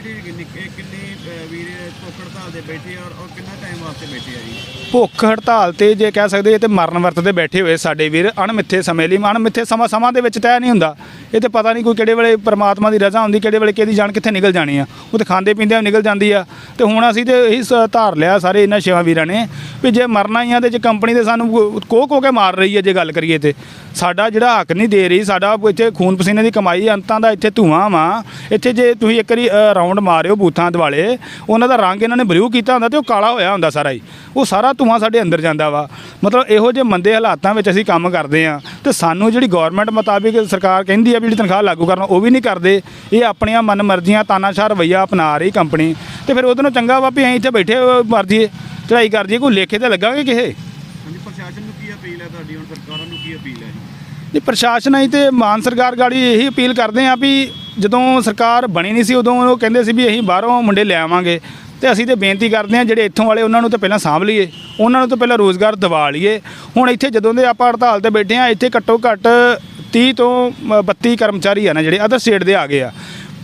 ਵੀਰ ਭੁੱਖ ਹੜਤਾਲ ਦੇ ਬੈਠੇ ਔਰ ਕਿੰਨਾ ਟਾਈਮ ਵਾਸਤੇ ਬੈਠੇ ਆ ਜੀ? ਭੁੱਖ ਹੜਤਾਲ ਤੇ ਜੇ ਕਹਿ ਸਕਦੇ ਇਹ ਤੇ ਮਰਨ ਵਰਤ ਤੇ ਬੈਠੇ ਹੋਏ ਸਾਡੇ ਵੀਰ ਅਣਮਿੱਥੇ ਸਮੇਂ ਲਈ ਅਣਮਿੱਥੇ ਸਮਾਂ ਸਮਾਂ ਦੇ ਵਿੱਚ ਤੈਅ ਨਹੀਂ ਹੁੰਦਾ। ਇਹ ਤੇ ਪਤਾ ਨਹੀਂ ਕੋਈ ਕਿਹੜੇ ਵੇਲੇ ਪਰਮਾਤਮਾ ਦੀ ਰਜ਼ਾ ਹੁੰਦੀ ਕਿਹੜੇ ਵੇਲੇ ਕਿਹਦੀ ਜਾਨ ਕਿੱਥੇ ਨਿਕਲ ਜਾਣੀ ਆ। ਉਹ ਤੇ ਖਾਂਦੇ ਪੀਂਦੇ ਨਿਕਲ ਜਾਂਦੀ ਆ। ਤੇ ਹੁਣ ਅਸੀਂ ਤੇ ਇਹੀ ਸ- ਧਾਰ ਲਿਆ ਸਾਰੇ ਇਹਨਾਂ ਛੇਵਾਂ ਵੀਰਾਂ ਨੇ ਵੀ ਜੇ ਮਰਨਾ ਹੀ ਆ ਤੇ ਜੇ ਕੰਪਨੀ ਦੇ ਸਾਨੂੰ ਕੋਹ ਕੋ ਕੇ ਮਾਰ ਰਹੀ ਹੈ ਜੇ ਗੱਲ ਕਰੀਏ ਤੇ। ਸਾਡਾ ਜਿਹੜਾ ਹੱਕ ਨਹੀਂ ਦੇ ਰਹੀ ਸਾਡਾ ਇੱਥੇ ਖੂਨ ਪਸੀਨੇ ਦੀ ਕਮਾਈ ਅੰਤਾਂ ਦਾ ਇੱਥੇ ਧੂਆਂ ਵਾ। ਇੱਥੇ ਜੇ ਤੁਸੀਂ ਇੱਕ ਵਾਰੀ ਅ, ਰਾਉਂਡ ਮਾਰਿਓ ਬੂਥਾਂ ਦਿਵਾਲੇ ਉਹਨਾਂ ਦਾ ਰੰਗ ਇਹਨਾਂ ਨੇ ਬਲੂ ਕੀਤਾ ਹੁੰਦਾ ਤੇ ਉਹ ਕਾਲਾ ਹੋਇਆ ਹੁੰਦਾ ਸਾਰਾ ਹੀ। ਉਹ ਸਾਰਾ ਧੂਆਂ ਸਾਡੇ ਅੰਦਰ ਜਾਂਦਾ ਵਾ। ਮਤਲਬ ਇਹੋ ਜਿਹੇ ਮੰਦੇ ਹਾਲਾਤਾਂ ਵਿੱਚ ਅਸੀਂ ਕੰਮ ਕਰਦੇ ਆ ਤੇ ਸਾਨੂੰ ਜਿਹੜੀ ਗਵਰਨਮੈਂਟ ਮੁਤਾਬਿਕ ਸਰਕਾਰ ਕਹਿੰਦੀ ਆ ਵੀ ਜਿਹੜੀ ਤਨਖਾਹ ਲਾਗੂ ਕਰਨਾ ਉਹ ਵੀ ਨਹੀਂ ਕਰਦੇ। ਇਹ ਆਪਣੀਆਂ ਮਨਮਰਜ਼ੀਆਂ ਤਾਨਾਸ਼ਾਹ ਰਵਈਆ ਅਪਣਾ ਰਹੀ ਕੰਪਨੀ ਤੇ ਫਿਰ ਉਹਦੇ ਨੂੰ ਚੰਗਾ ਵਾ ਵੀ ਅਸੀਂ ਇੱਥੇ ਬੈਠੇ ਮਰ ਜੀਏ ਚੜਾਈ ਕਰ ਜੀਏ ਕੋਈ ਲੇਖੇ ਤੇ ਲੱਗਾਂਗੇ ਕਿਸੇ? ਹਾਂਜੀ ਪ੍ਰਸ਼ਾਸਨ ਨੂੰ ਕੀ ਅਪੀਲ ਹੈ ਤੁਹਾਡੀ? ਹੁਣ ਸਰਕਾਰਾਂ ਨੂੰ ਕੀ ਅਪੀਲ ਹੈ ਜੀ? ਪ੍ਰਸ਼ਾਸਨ ਆਈ ਤੇ ਮਾਨ ਸਰਕਾਰ ਗਾੜੀ ਇਹੀ ਅਪੀਲ ਕਰਦੇ ਆ ਵੀ ਜਦੋਂ ਸਰਕਾਰ ਬਣੀ ਨਹੀਂ ਸੀ ਉਦੋਂ ਉਹ ਕਹਿੰਦੇ ਸੀ ਵੀ ਅਸੀਂ ਬਾਹਰੋਂ ਮੁੰਡੇ ਲੈ ਆਵਾਂਗੇ। ਤੇ ਅਸੀਂ ਤੇ ਬੇਨਤੀ ਕਰਦੇ ਹਾਂ ਜਿਹੜੇ ਇੱਥੋਂ ਵਾਲੇ ਉਹਨਾਂ ਨੂੰ ਤਾਂ ਪਹਿਲਾਂ ਸਾਂਭ ਲਈਏ। ਉਹਨਾਂ ਨੂੰ ਤਾਂ ਪਹਿਲਾਂ ਰੋਜ਼ਗਾਰ ਦਿਵਾ ਲਈਏ। ਹੁਣ ਇੱਥੇ ਜਦੋਂ ਦੇ ਆਪਾਂ ਹੜਤਾਲ ਤੇ ਬੈਠੇ ਆ ਇੱਥੇ ਘੱਟੋ ਘੱਟ 30 ਤੋਂ ਅ, 32 ਕਰਮਚਾਰੀ ਆ ਨਾ ਜਿਹੜੇ ਅਦਰ ਸਟੇਟ ਦੇ ਆ ਗਏ ਆ।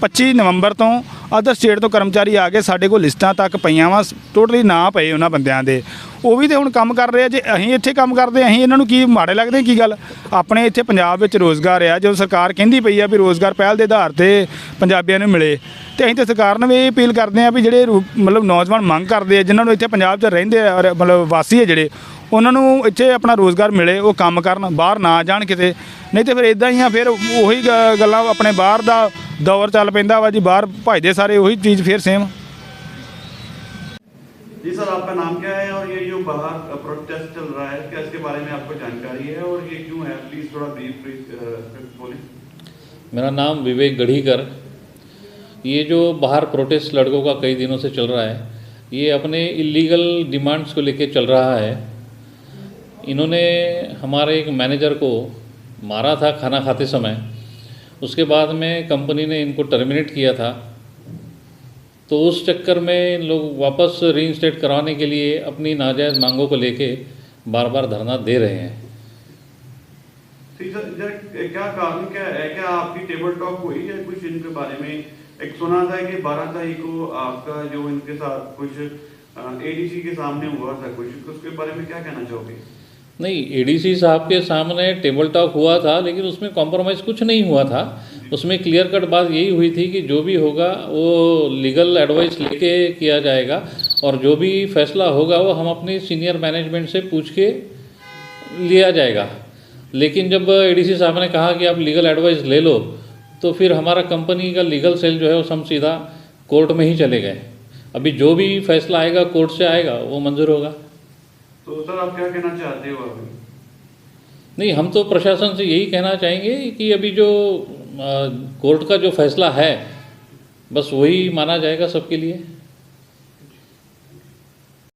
25 ਨਵੰਬਰ ਤੋਂ ਅਦਰ ਸਟੇਟ ਤੋਂ ਕਰਮਚਾਰੀ ਆ ਕੇ ਸਾਡੇ ਕੋਲ ਲਿਸਟਾਂ ਤੱਕ ਪਈਆਂ ਵਾ ਟੋਟਲੀ ਨਾ ਪਏ ਉਹਨਾਂ ਬੰਦਿਆਂ ਦੇ। ਉਹ ਵੀ ਤੇ ਹੁਣ ਕੰਮ ਕਰ ਰਹੇ ਆ, ਜੇ ਅਸੀਂ ਇੱਥੇ ਕੰਮ ਕਰਦੇ, ਅਸੀਂ ਇਹਨਾਂ ਨੂੰ ਕੀ ਮਾੜੇ ਲੱਗਦੇ, ਕੀ ਗੱਲ? ਆਪਣੇ ਇੱਥੇ ਪੰਜਾਬ ਵਿੱਚ ਰੋਜ਼ਗਾਰ ਆ, ਜਦੋਂ ਸਰਕਾਰ ਕਹਿੰਦੀ ਪਈ ਆ ਵੀ ਰੋਜ਼ਗਾਰ ਪਹਿਲ ਦੇ ਆਧਾਰ ਤੇ ਪੰਜਾਬੀਆਂ ਨੂੰ ਮਿਲੇ, ਤੇ ਅਸੀਂ ਤੇ ਸਰਕਾਰ ਨੂੰ ਵੀ ਇਹ ਅਪੀਲ ਕਰਦੇ ਆ ਵੀ ਜਿਹੜੇ ਰੂ- ਮਤਲਬ ਨੌਜਵਾਨ ਮੰਗ ਕਰਦੇ ਆ, ਜਿਨ੍ਹਾਂ ਨੂੰ ਇੱਥੇ ਪੰਜਾਬ 'ਚ ਰਹਿੰਦੇ ਆ, ਔਰ ਮਤਲਬ ਵਾਸੀ ਆ ਜਿਹੜੇ ਉਹਨਾਂ ਨੂੰ ਇੱਥੇ ਆਪਣਾ ਰੋਜ਼ਗਾਰ ਮਿਲੇ ਉਹ ਕੰਮ ਕਰਨ ਬਾਹਰ ਨਾ ਜਾਣ ਕਿਤੇ ਨਹੀਂ ਤੇ ਫਿਰ ਇਦਾਂ ਹੀ ਆ ਫਿਰ ਉਹੀ ਗ- ਗੱਲਾਂ ਆਪਣੇ ਬਾਹਰ ਦਾ ਦੌਰ ਚੱਲ ਪੈਂਦਾ ਵਾ ਜੀ ਬਾਹਰ ਭਜਦੇ ਸਾਰੇ ਉਹੀ ਚੀਜ਼ ਫਿਰ ਸੇਮ जी सर आपका नाम क्या है और ये जो बाहर प्रोटेस्ट चल रहा है क्या इसके बारे में आपको जानकारी है और ये क्यों है प्लीज थोड़ा ब्रीफ बोलें मेरा नाम विवेक गढ़ीकर ये जो बाहर प्रोटेस्ट लड़कों का कई दिनों से चल रहा है ये अपने इलीगल डिमांड्स को लेके चल रहा है इन्होंने हमारे एक मैनेजर को मारा था खाना खाते समय। उसके बाद में कंपनी ने इनको टर्मिनेट किया था। तो उस चक्कर में लोग वापस रीइंस्टेट करवाने के लिए अपनी नाजायज़ मांगों को लेके बार बार धरना दे रहे हैं। क्या कारण क्या है? क्या आपकी टेबल टॉक हुई है कुछ इनके बारे में? एक सुना था कि 12 तारीख को आपका जो इनके साथ कुछ एडीसी के सामने हुआ था कुछ, उसके बारे में क्या कहना चाहोगे? नहीं एडीसी साहब के सामने टेबल टॉक हुआ था, लेकिन उसमें कॉम्प्रोमाइज़ कुछ नहीं हुआ था। उसमें क्लियर कट बात यही हुई थी कि जो भी होगा, वो लीगल एडवाइस लेके किया जाएगा, और जो भी फैसला होगा, वो हम अपने सीनियर मैनेजमेंट से पूछ के लिया जाएगा। लेकिन जब एडीसी साहब ने कहा कि आप लीगल एडवाइस ले लो तो फिर हमारा कंपनी का लीगल सेल जो है, वो हम सीधा कोर्ट में ही चले गए। अभी जो भी फैसला आएगा कोर्ट से आएगा, वो मंजूर होगा। तो सर आप क्या कहना चाहते हो अभी? नहीं हम तो प्रशासन से यही कहना चाहेंगे कि अभी जो आ, कोर्ट का जो फैसला है बस वही माना जाएगा सबके लिए।